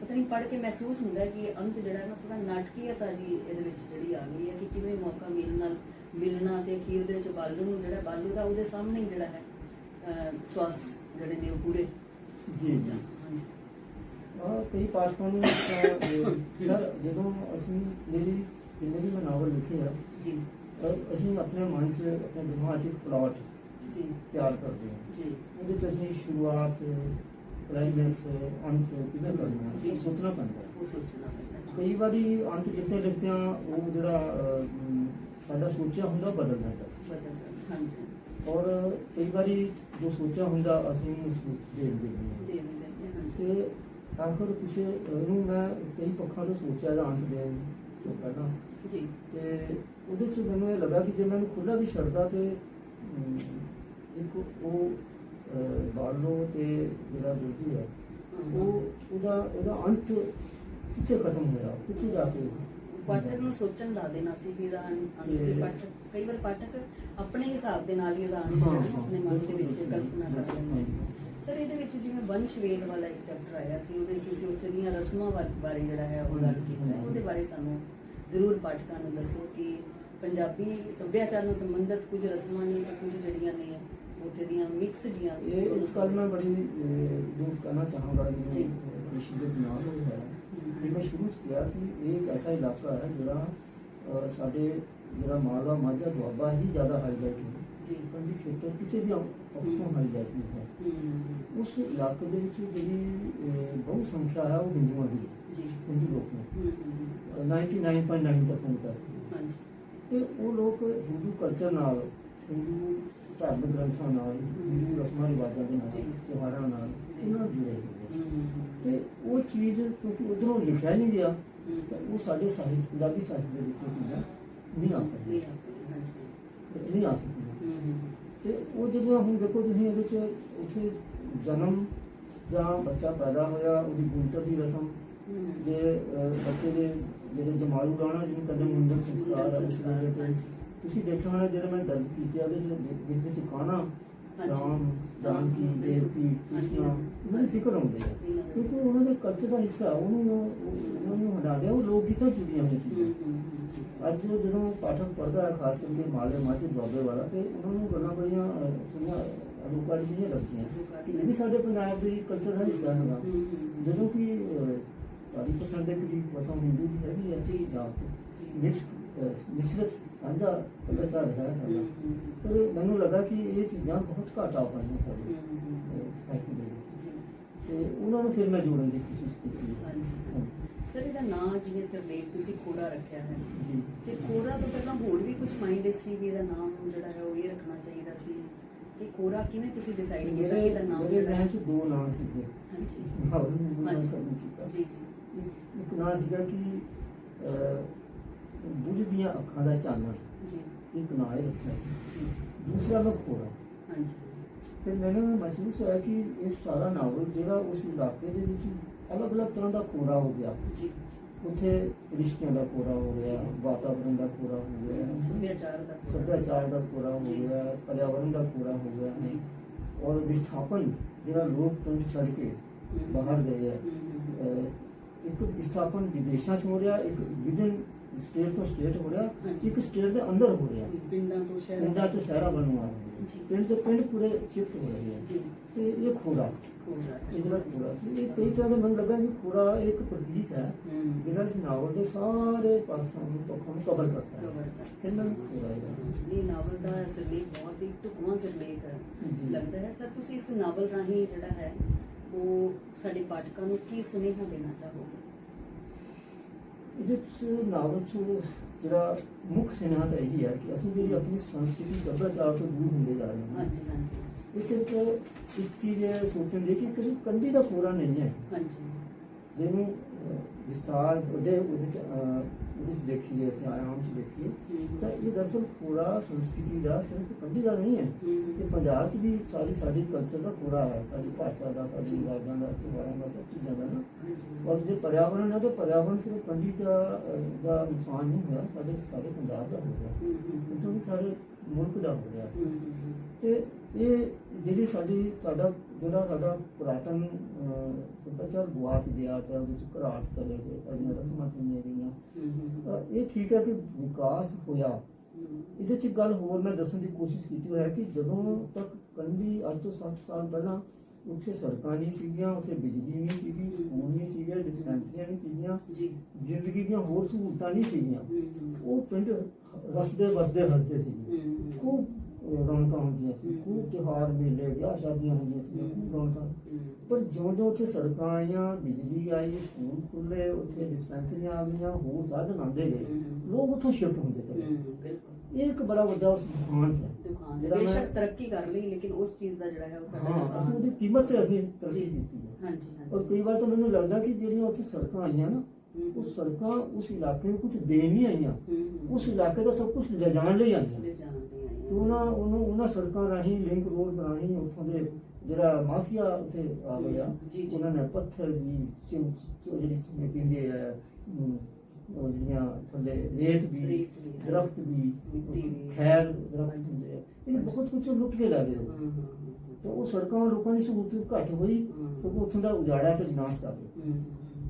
ਪਤਾ ਨਹੀਂ ਪੜ੍ਹ ਕੇ ਮਹਿਸੂਸ ਹੁੰਦਾ ਹੈ ਕਿ ਇਹ ਅੰਕ ਜਿਹੜਾ ਹੈ ਨਾ ਥੋੜਾ ਨਾਟਕੀਅਤਾ ਜੀ ਇਹਦੇ ਵਿੱਚ ਜਿਹੜੀ ਆ ਗਈ ਹੈ ਕਿ ਕਿਵੇਂ ਮੌਕਾ ਮਿਲਣ ਨਾਲ ਮਿਲਣਾ ਤੇ ਅਖੀਰ ਦੇ ਵਿੱਚ ਬਾਲੂ ਨੂੰ ਜਿਹੜਾ ਬਾਲੂ ਦਾ ਉਹਦੇ ਸਾਹਮਣੇ ਹੀ ਜਿਹੜਾ ਹੈ ਸਵਾਸ ਜਿਹੜੇ ਨੇ ਉਹ ਪੂਰੇ। ਜੀ ਜੀ। ਹਾਂਜੀ। ਆ ਕਈ ਪਾਠਕਾਂ ਨੂੰ ਤਾਂ, ਅਹ, ਸਰ ਜਦੋਂ ਅਸੀਂ ਮੇਰੀ ਜਿੰਨੇ ਵੀ ਮੈਂ ਨਾਵਲ ਲਿਖੇ ਆ ਜੀ। ਅਸੀਂ ਆਪਣੇ ਮਨ 'ਚ ਆਪਣੇ ਦਿਮਾਗ 'ਚ ਪਲਾਟ ਜੀ। ਤਿਆਰ ਕਰਦੇ ਹਾਂ ਜੀ। ਉਹਦੇ 'ਚ ਅਸੀਂ ਸ਼ੁਰੂਆਤ ਕਲਾਈਮੈਕਸ ਅੰਤ ਕਿਵੇਂ ਕਰਨਾ ਹੈ ਸੋਚਣਾ ਪੈਂਦਾ ਉਹ ਸੋਚਣਾ ਪੈਂਦਾ। ਕਈ ਵਾਰੀ ਅੰਤ ਲਿਖਦੇ ਲਿਖਦਿਆਂ ਉਹ ਜਿਹੜਾ ਸਾਡਾ ਸੋਚਿਆ ਹੁੰਦਾ ਬਦਲ ਜਾਂਦਾ ਬਦਲਦਾ ਹਾਂਜੀ। ਔਰ ਕਈ ਵਾਰੀ ਜੋ ਸੋਚਿਆ ਹੁੰਦਾ ਅਸੀਂ ਨੂੰ ਹਾਂ। ਦੇ ਦਿੰਦੇ ਤੇ ਆਖਰ ਕਿਸੇ ਨੂੰ ਮੈਂ ਕਈ ਪੱਖਾਂ ਤੋਂ ਸੋਚਿਆ ਜਾਂ ਅੰਤ ਦੇਣ ਤੋਂ ਪਹਿਲਾਂ। ਜੀ। ਤੇ ਉਹਦੇ ਚ ਮੈਨੂੰ ਇਹ ਲੱਗਾ ਕਿ ਜੇ ਮੈਨੂੰ ਖੁੱਲਾ ਵੀ ਛੱਡਦਾ ਤੇ ਇੱਕ ਉਹ ਬਾਲੋ ਤੇ ਜਿਹੜਾ ਦੋਜੀ ਹੈ ਉਹ ਉਹਦਾ ਉਹਦਾ ਅੰਤ ਕਿੱਥੇ ਖਤਮ ਹੋਇਆ? ਕਿੱਥੇ ਜਾ ਕੇ ਪਾਠਕ ਨੂੰ ਸੋਚਣ ਲਾ ਦੇਣਾ ਸੀ ਵੀ ਇਹਦਾ ਤੇ- ਪਾਠਕ ਕਈ ਵਾਰ ਪਾਠਕ ਆਪਣੇ ਹਿਸਾਬ ਦੇ ਨਾਲ ਹੀ ਇਹਦਾ ਆਪਣੇ ਮਨ ਦੇ ਵਿੱਚ ਕਲਪਨਾ ਕਰ ਲੈਂਦੇ। ਹਾਂ। ਸਰ ਇਹਦੇ ਵਿੱਚ ਜਿਵੇਂ ਵੰਸ਼ ਵੇਦ ਵਾਲਾ ਇੱਕ ਚੈਪਟਰ ਆਇਆ ਸੀ ਉਹਦੇ ਵਿੱਚ ਤੁਸੀਂ ਉੱਥੇ ਦੀਆਂ ਰਸਮਾਂ ਬਾਰੇ ਜਿਹੜਾ ਹੈ ਉਹ ਗੱਲ ਕੀਤਾ ਹੈ। ਉਹਦੇ ਬਾਰੇ ਸਾਨੂੰ ਜ਼ਰੂਰ ਪਾਠਕਾਂ ਨੂੰ ਦੱਸੋ ਕਿ ਪੰਜਾਬੀ ਸੱਭਿਆਚਾਰ ਨਾਲ ਸੰਬੰਧਿਤ ਕੁਝ ਰਸਮਾਂ ਨੇ ਤੇ ਕੁਝ ਜਿਹੜੀਆਂ ਨੇ ਉੱਥੇ ਦੀਆਂ ਮਿਕਸ ਜੀਆਂ ਇਹ ਇਸ ਗੱਲ ਮੈਂ ਬੜੀ ਦੂਰ ਕਰਨਾ ਚਾਹਾਂਗਾ ਜੀ। ਸ਼ਿੱਦਤ ਨਾਲ ਹੈ ਕਿ ਮੈਂ ਸ਼ੁਰੂ 'ਚ ਕਿਹਾ ਕਿ ਇਹ ਇੱਕ ਐਸਾ ਇਲਾਕਾ ਹੈ ਜਿਹੜਾ ਅਹ, ਸਾਡੇ ਜਿਹੜਾ ਮਾਲਵਾ ਮਾਝਾ ਦੁਆਬਾ ਹੀ ਜ਼ਿਆਦਾ ਹਾਈਲਾਈਟ ਹੈ ਜੀ ਕੰਢੀ ਖੇਤਰ ਕਿਸੇ ਵੀ ਪੱਖੋਂ ਹਾਈਲਾਈਟ ਨਹੀਂ ਹੈ ਹਮ, ਉਸ ਇਲਾਕੇ ਦੇ ਵਿੱਚ ਜਿਹੜੀ ਅਹ, ਬਹੁ ਸੰਖਿਆ ਹੈ ਉਹ ਹਿੰਦੂਆਂ ਦੀ ਹੈ ਜੀ ਹਿੰਦੂ ਲੋਕ ਨੇ ਹਮ, ਹਮ, ਅਹ, 99.9% ਤੱਕ ਹਾਂਜੀ ਤੇ ਉਹ ਲੋਕ ਹਿੰਦੂ ਕਲਚਰ ਨਾਲ ਹਿੰਦੂ ਧਾਰਮਿਕ ਗ੍ਰੰਥਾਂ ਨਾਲ ਹਿੰਦੂ ਰਸਮਾਂ ਰਿਵਾਜਾਂ ਦੇ ਨਾਲ ਜੀ। ਤਿਉਹਾਰਾਂ ਨਾਲ ਉਹਨਾਂ ਨਾਲ ਜੁੜੇ ਹੋਏ ਨੇ। ਹਮ, ਹਮ, ਤੇ ਉਹ ਚੀਜ਼ ਕਿਉਂਕਿ ਉਧਰੋਂ ਲਿਖਿਆ ਨਹੀਂ ਗਿਆ ਤਾਂ ਉਹ ਸਾਡੇ ਸਾਹਿਤ ਪੰਜਾਬੀ ਸਾਹਿਤ ਦੇ ਵਿੱਚ ਚੀਜ਼ਾਂ ਨਹੀਂ ਆ ਹਾਂਜੀ ਨਹੀਂ ਆ ਹਮ, ਤੇ ਉਹ ਜਦੋਂ ਹੁਣ ਦੇਖੋ ਤੁਸੀਂ ਇਹਦੇ ਚ ਉੱਥੇ ਜਨਮ ਜਾਂ ਬੱਚਾ ਪੈਦਾ ਹੋਇਆ ਉਹਦੀ ਗੁੰਤਰ ਦੀ ਰਸਮ ਅਹ, ਬੱਚੇ ਦੇ ਜਿਹੜੇ ਜਮਾਲੂ ਰਾਣਾ ਜਿਹਨੂੰ ਕਹਿੰਦੇ ਮੁੰਡਨ ਸੰਸਕਾਰ ਉਸ ਦੇ। ਤੁਸੀਂ ਦੇਖਿਆ ਹੋਣਾ ਜਿਹੜੇ ਮੈਂ ਦਰਜ ਕੀਤੇ ਆ ਉਹਦੇ ਵਿੱਚ ਵਿੱਚ ਹਾਂਜੀ। ਰਾਮ ਜਾਨਕੀ। ਦੇਵਕੀ। ਕ੍ਰਿਸ਼ਨਾ ਉਹਨਾਂ ਦੀ ਫਿਕਰ ਆਉਂਦੀ ਹੈ ਕਿਉਂਕਿ ਉਹਨਾਂ ਦੇ ਕਲਚਰ ਦਾ ਹਿੱਸਾ ਉਹਨੂੰ ਉਹ- ਉਹਨਾਂ ਨੂੰ ਹਟਾ ਦਿਆ ਉਹ ਲੋਕ ਗੀਤਾਂ ਹਮ, ਹਮ, ਅੱਜ ਜਦੋਂ ਪਾਠਕ ਪੜ੍ਹਦਾ ਹੈ ਖਾਸ ਕਰਕੇ ਮਾਲੇ ਮਾਝੇ ਦੁਆਬੇ ਵਾਲਾ ਤੇ ਉਹਨਾਂ ਨੂੰ ਗੱਲਾਂ ਬੜੀਆਂ ਥੋੜ੍ਹੀਆਂ ਅਲੋਕਾਰੀ ਜਿਹੀਆਂ ਲੱਗਦੀਆਂ। ਕਿ ਇਹ ਵੀ ਸਾਡੇ ਪੰਜਾਬ ਦੇ ਕਲਚਰ ਦਾ ਹਿੱਸਾ ਹੈਗਾ। ਜਦੋਂ ਕਿ ਚਾਲੀ ਪਰਸੈਂਟ ਦੇ ਕਰੀਬ ਵਸੋਂ ਹਿੰਦੂ ਦੀ ਹੈਗੀ ਹੈ ਜੀ, ਜੀ। ਪੰਜਾਬ ਜੀ। ਤੇ ਮਿਕਸ ਮਿਸ਼ਰਤ ਸਾਂਝਾ ਸੱਭਿਆਚਾਰ ਹੈ ਸਾਡਾ ਪਰ ਮੈਨੂੰ ਲੱਗਾ ਕਿ ਇਹ ਚੀਜ਼ਾਂ ਬਹੁਤ ਘੱਟ ਪਾਈਆਂ ਸਾਡੇ ਹਮ, ਹਮ, ਹਮ। ਸਾਈਕੀ ਦੇ ਵਿੱਚ ਜੀ। ਤੇ ਉਹਨਾਂ ਨੂੰ ਫਿਰ ਮੈਂ ਜੋੜਨ ਦੀ ਕੋਸ਼ਿਸ਼ ਕੀਤੀ। ਹਾਂਜੀ। ਸਰ ਇਹਦਾ ਨਾਂ ਜਿਵੇਂ ਸਰਲੇਖ ਤੁਸੀਂ ਖੋੜਾ ਰੱਖਿਆ ਹੈ। ਜੀ। ਤੇ ਕੋਰਾ ਤੋਂ ਪਹਿਲਾਂ ਹੋਰ ਵੀ ਕੁਝ ਮਾਈਂਡ ਸੀ ਵੀ ਇਹਦਾ ਨਾਮ ਜਿਹੜਾ ਹੈ ਉਹ ਇਹ ਰੱਖਣਾ ਚਾਹੀਦਾ ਸੀ? ਤੇ ਕੋਰਾ ਕਿਵੇਂ ਤੁਸੀਂ ਡਿਸਾਈਡ ਕੀਤਾ ਕਿ ਇਹਦਾ ਨਾਮ ਮੇਰੇ ਜ਼ਿਹਨ ਹੈ? 'ਚ ਦੋ ਸੀਗੇ। ਹਾਂਜੀ। ਨੂੰ ਸੀਗਾ ਜੀ ਜੀ। ਇੱਕ- ਨਾਂ ਸੀਗਾ ਕਿ ਬੁੱਝ ਦੀਆਂ ਅੱਖਾਂ ਦਾ ਚਾਨਣ। ਜੀ। ਇੱਕ ਨਾਂ ਇਹ ਰੱਖਿਆ। ਜੀ। ਦੂਸਰਾ ਮੈਂ ਖੋਰਾ ਹਾਂਜੀ। ਫਿਰ ਮੈਨੂੰ ਮਹਿਸੂਸ ਹੋਇਆ ਕਿ ਇਹ ਸਾਰਾ ਨਾਵਲ ਜਿਹੜਾ ਉਸ ਇਲਾਕੇ ਦੇ ਵਿੱਚ ਅਲੱਗ-ਅਲੱਗ ਤਰ੍ਹਾਂ ਦਾ ਕੋਰਾ ਹੋ ਗਿਆ ਜੀ ਉੱਥੇ ਰਿਸ਼ਤਿਆਂ ਦਾ ਕੋਰਾ ਹੋ ਗਿਆ ਵਾਤਾਵਰਣ ਦਾ ਕੋਰਾ ਹੋ ਗਿਆ ਸੱਭਿਆਚਾਰ ਦਾ। ਸੱਭਿਆਚਾਰ ਦਾ ਕੋਰਾ ਹੋ। ਗਿਆ ਪਰਿਆਵਰਣ ਦਾ ਕੋਰਾ ਹੋ ਗਿਆ। ਔਰ ਵਿਸਥਾਪਨ ਜਿਹੜਾ ਲੋਕ ਪਿੰਡ ਛੱਡ ਕੇ। ਬਾਹਰ ਗਏ ਇੱਕ ਵਿਸਥਾਪਨ ਵਿਦੇਸ਼ਾਂ 'ਚ ਹੋ ਰਿਹਾ ਇੱਕ ਵਿਦਨ ਸਟੇਟ ਤੋਂ ਸਟੇਟ ਹੋ ਰਿਹਾ ਹਾਂਜੀ। ਇੱਕ ਸਟੇਟ ਦੇ ਅੰਦਰ ਹੋ ਰਿਹਾ। ਪਿੰਡਾਂ ਤੋਂ ਸ਼ਹਿਰਾਂ ਤੋਂ ਸ਼ਹਿਰਾਂ ਰਹੇ। ਜੀ। ਪਿੰਡ ਤੋਂ ਪਿੰਡ ਪੂਰੇ ਸ਼ਿਫਟ ਹੋ ਰਹੇ ਜੀ। ਤੇ ਇਹ ਕੋਰਾ ਇਹ ਜਿਹੜਾ ਖੋਰਾ। ਸੀ ਇਹ ਕਈ ਤਰ੍ਹਾਂ ਦੇ ਮੈਨੂੰ ਲੱਗਾ ਕਿ ਖੋਰਾ ਇੱਕ ਪ੍ਰਤੀਕ ਹੈ ਹਮ ਜਿਹੜਾ ਇਸ ਨਾਵਲ ਦੇ ਸਾਰੇ ਪਾਸਾਂ ਨੂੰ ਪੱਖਾਂ ਕਵਰ ਕਰਦਾ ਹੈ। ਕਵਰ ਕਰਦਾ। ਇਹਨਾਂ ਨੂੰ ਖੋਰਾ ਹੈ ਇਹ ਨਾਵਲ ਦਾ ਸਰਲੇਖ ਬਹੁਤ ਹੀ ਢੁਕਵਾਂ ਸਰਲੇਖ ਹੈ। ਜੀ। ਲੱਗਦਾ ਹੈ ਸਰ ਤੁਸੀਂ ਇਸ ਨਾਵਲ ਰਾਹੀਂ ਜਿਹੜਾ ਹੈ ਉਹ ਸਾਡੇ ਪਾਠਕਾਂ ਨੂੰ ਕੀ ਸੁਨੇਹਾ ਦੇਣਾ ਚਾਹੋਗੇ? ਇਹਦੇ 'ਚ ਨਾਵਲ 'ਚ ਜਿਹੜਾ ਮੁੱਖ ਸਿਨੇਹਾ ਤਾਂ ਇਹੀ ਹੈ ਕਿ ਅਸੀਂ ਜਿਹੜੀ ਆਪਣੀ ਸੰਸਕ੍ਰਿਤੀ ਸੱਭਿਆਚਾਰ ਤੋਂ ਦੂਰ ਹੁੰਦੇ ਜਾ ਰਹੇ ਹਾਂ। ਹਾਂਜੀ ਹਾਂਜੀ। ਇਸ ਵਿੱਚ ਇੱਕ ਚੀਜ਼ ਸੋਚਣ ਦੀ ਕਿ ਕਿਸੇ ਕੰਢੀ ਦਾ ਪੂਰਾ ਨਹੀਂ ਹੈ। ਹਾਂਜੀ। ਜਿਹਨੂੰ ਵਿਸਤਾਰ ਉਹਦੇ ਉਹਦੇ 'ਚ, ਅਹ, ਉਹਦੇ 'ਚ ਦੇਖੀਏ ਅਸੀਂ ਆਰਾਮ 'ਚ ਦੇਖੀਏ ਹਮ। ਤਾਂ ਇਹ ਦਰਅਸਲ ਪੂਰਾ ਸੰਸਕ੍ਰਿਤੀ ਦਾ ਸਿਰਫ ਕੰਢੀ ਦਾ ਨਹੀਂ ਹੈ। ਇਹ ਪੰਜਾਬ 'ਚ ਵੀ ਸਾਰੀ ਸਾਡੀ ਕਲਚਰ ਦਾ ਪੂਰਾ ਹੈ ਸਾਡੀ ਭਾਸ਼ਾ ਦਾ ਸਾਡੀ ਰਿਵਾਜਾਂ ਦਾ ਤਿਉਹਾਰਾਂ ਦਾ ਸਭ ਚੀਜ਼ਾਂ ਦਾ ਨਾ। ਔਰ ਜੇ ਪਰਿਆਵਰਣ ਹੈ ਤਾਂ ਪਰਿਆਵਰਣ ਸਿਰਫ ਕੰਢੀ ਦਾ ਦਾ ਨੁਕਸਾਨ ਨਹੀਂ ਹੋਇਆ ਸਾਡੇ ਸਾਰੇ ਪੰਜਾਬ ਦਾ ਹੋ ਗਿਆ। ਕਿਉਂਕਿ ਸਾਰੇ ਮੁਲਕ ਦਾ ਹੋ ਗਿਆ ਤੇ ਇਹ ਜਿਹੜੀ ਸਾਡੀ ਸਾਡਾ ਜਿਹੜਾ ਸਾਡਾ ਪੁਰਾਤਨ ਸੱਭਿਆਚਾਰ ਗੁਆਚ ਗਿਆ ਤੇ ਵਿੱਚ ਘਰਾਟ ਚਲੇ ਗਏ ਸਾਡੀਆਂ ਰਸਮਾਂ ਚੀਜ਼ਾਂ ਗਈਆਂ। ਇਹ ਠੀਕ ਹੈ ਕਿ ਵਿਕਾਸ ਹੋਇਆ। ਇਹਦੇ 'ਚ ਗੱਲ ਹੋਰ ਮੈਂ ਦੱਸਣ ਦੀ ਕੋਸ਼ਿਸ਼ ਕੀਤੀ ਹੋਇਆ ਕਿ ਜਦੋਂ ਤੱਕ ਕੰਢੀ ਅੱਜ ਤੋਂ 60 ਸਾਲ ਪਹਿਲਾਂ ਉੱਥੇ ਸੜਕਾਂ ਨਹੀਂ ਸੀਗੀਆਂ ਉੱਥੇ ਬਿਜਲੀ ਨਹੀਂ ਸੀਗੀ ਸਕੂਲ ਨਹੀਂ ਸੀਗੇ ਡਿਸਪੈਂਸਰੀਆਂ ਨਹੀਂ ਸੀਗੀਆਂ ਜੀ। ਜ਼ਿੰਦਗੀ ਦੀਆਂ ਹੋਰ ਸਹੂਲਤਾਂ ਨਹੀਂ ਸੀਗੀਆਂ। ਉਹ ਪਿੰਡ ਰਸਦੇ ਵਸਦੇ ਹੱਸਦੇ ਸੀ। ਖੂਬ ਰੌਣਕਾਂ ਹੁੰਦੀਆਂ ਸੀ। ਖੂਬ ਤਿਉਹਾਰ ਮੇਲੇ ਵਿਆਹ ਸ਼ਾਦੀਆਂ ਹੁੰਦੀਆਂ ਸੀ ਰੌਣਕਾਂ। ਪਰ ਜਿਉਂ-ਜਿਉਂ ਉੱਥੇ ਸੜਕਾਂ ਆਈਆਂ ਬਿਜਲੀ ਆਈ ਸਕੂਲ ਖੁੱਲੇ ਉੱਥੇ ਡਿਸਪੈਂਸਰੀਆਂ ਆ ਗਈਆਂ ਹੋਰ ਸਾਧਨ ਆਉਂਦੇ ਗਏ। ਲੋਕ ਉੱਥੋਂ ਸ਼ਿਫਟ ਹੁੰਦੇ ਚਲੇ ਇਹ ਇੱਕ ਬੜਾ ਵੱਡਾ ਦੁਖਾਂਤ ਹੈ। ਬੇਸ਼ੱਕ ਤਰੱਕੀ ਕਰ ਲਈ ਲੇਕਿਨ ਉਸ ਚੀਜ਼ ਦਾ ਜਿਹੜਾ ਹੈ ਉਹ ਸਾਡਾ ਹਾਂ ਅਸੀਂ ਉਹਦੀ ਕੀਮਤ ਤੇ ਅਸੀਂ ਤਰਜੀਹ ਦਿੱਤੀ ਹੈ। ਹਾਂਜੀ ਔਰ ਹਾਂਜੀ ਕਈ ਵਾਰ ਤਾਂ ਮੈਨੂੰ ਲੱਗਦਾ ਕਿ ਜਿਹੜੀਆਂ ਉੱਥੇ ਸੜਕਾਂ ਆਈਆਂ ਨਾ। ਉਹ ਸੜਕਾਂ ਉਸ ਇਲਾਕੇ ਨੂੰ ਕੁਝ ਦੇਣ ਨਹੀਂ ਆਈਆਂ। ਉਸ ਇਲਾਕੇ ਦਾ ਸਭ ਕੁਝ ਲਿਜਾਣ ਲਈ ਆਈਆਂ। ਲੈ ਜਾਣਦੇ ਆਏ ਤੇ ਉਹਨਾਂ ਉਹਨੂੰ ਉਹਨਾਂ ਸੜਕਾਂ ਰਾਹੀਂ ਲਿੰਕ ਰੋਡ ਰਾਹੀਂ ਉੱਥੋਂ ਦੇ ਜਿਹੜਾ ਮਾਫੀਆ ਉੱਥੇ ਆ ਗਿਆ। ਉਹਨਾਂ ਨੇ ਪੱਥਰ ਉਹ ਜਿਹੜੀ ਅਮ, ਉਹ ਜਿਹੜੀਆਂ ਥੱਲੇ ਰੇਤ ਵੀ। ਦਰਖਤ ਵੀ। ਖੈਰ ਦਰਖਤ ਇਹ ਬਹੁਤ ਕੁਝ ਲੁੱਟ ਕੇ ਲੈ ਗਏ ਤੇ ਉਹ ਸੜਕਾਂ ਲੋਕਾਂ ਦੀ ਸਹੂਲਤ ਘੱਟ ਹੋਈ। ਸਗੋਂ ਉੱਥੋਂ ਦਾ ਉਜਾੜਾ ਤੇ ਵਿਨਾਸ਼ ਚੱਲ ਗਿਆ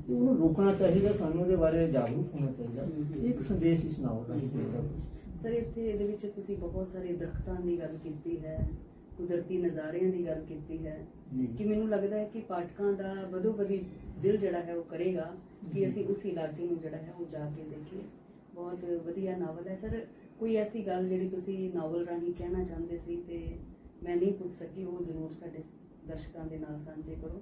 ਤੇ ਉਹਨੂੰ ਰੋਕਣਾ ਚਾਹੀਦਾ ਸਾਨੂੰ ਉਹਦੇ ਬਾਰੇ ਜਾਗਰੂਕ ਹੋਣਾ ਚਾਹੀਦਾ। ਇੱਕ ਸੰਦੇਸ਼ ਇਸ ਨਾਵਲ ਰਾਹੀਂ ਦੇਗਾ ਸਰ ਇੱਥੇ ਇਹਦੇ ਵਿੱਚ ਤੁਸੀਂ ਬਹੁਤ ਸਾਰੇ ਦਰਖਤਾਂ ਦੀ ਗੱਲ ਕੀਤੀ ਹੈ ਕੁਦਰਤੀ ਨਜ਼ਾਰਿਆਂ ਦੀ ਗੱਲ ਕੀਤੀ ਹੈ ਕਿ ਮੈਨੂੰ ਲੱਗਦਾ ਹੈ ਕਿ ਪਾਠਕਾਂ ਦਾ ਬਦੋ ਬਦੀ ਦਿਲ ਜਿਹੜਾ ਹੈ ਉਹ ਕਰੇਗਾ ਕਿ ਅਸੀਂ ਉਸ ਇਲਾਕੇ ਨੂੰ ਜਿਹੜਾ ਹੈ ਉਹ ਜਾ ਕੇ ਦੇਖੀਏ। ਬਹੁਤ ਵਧੀਆ ਨਾਵਲ ਹੈ। ਸਰ ਕੋਈ ਐਸੀ ਗੱਲ ਜਿਹੜੀ ਤੁਸੀਂ ਨਾਵਲ ਰਾਹੀਂ ਕਹਿਣਾ ਚਾਹੁੰਦੇ ਸੀ ਤੇ ਮੈਂ ਨਹੀਂ ਪੁੱਛ ਸਕੀ ਉਹ ਜ਼ਰੂਰ ਸਾਡੇ ਦਰਸ਼ਕਾਂ ਦੇ ਨਾਲ ਸਾਂਝੇ ਕਰੋ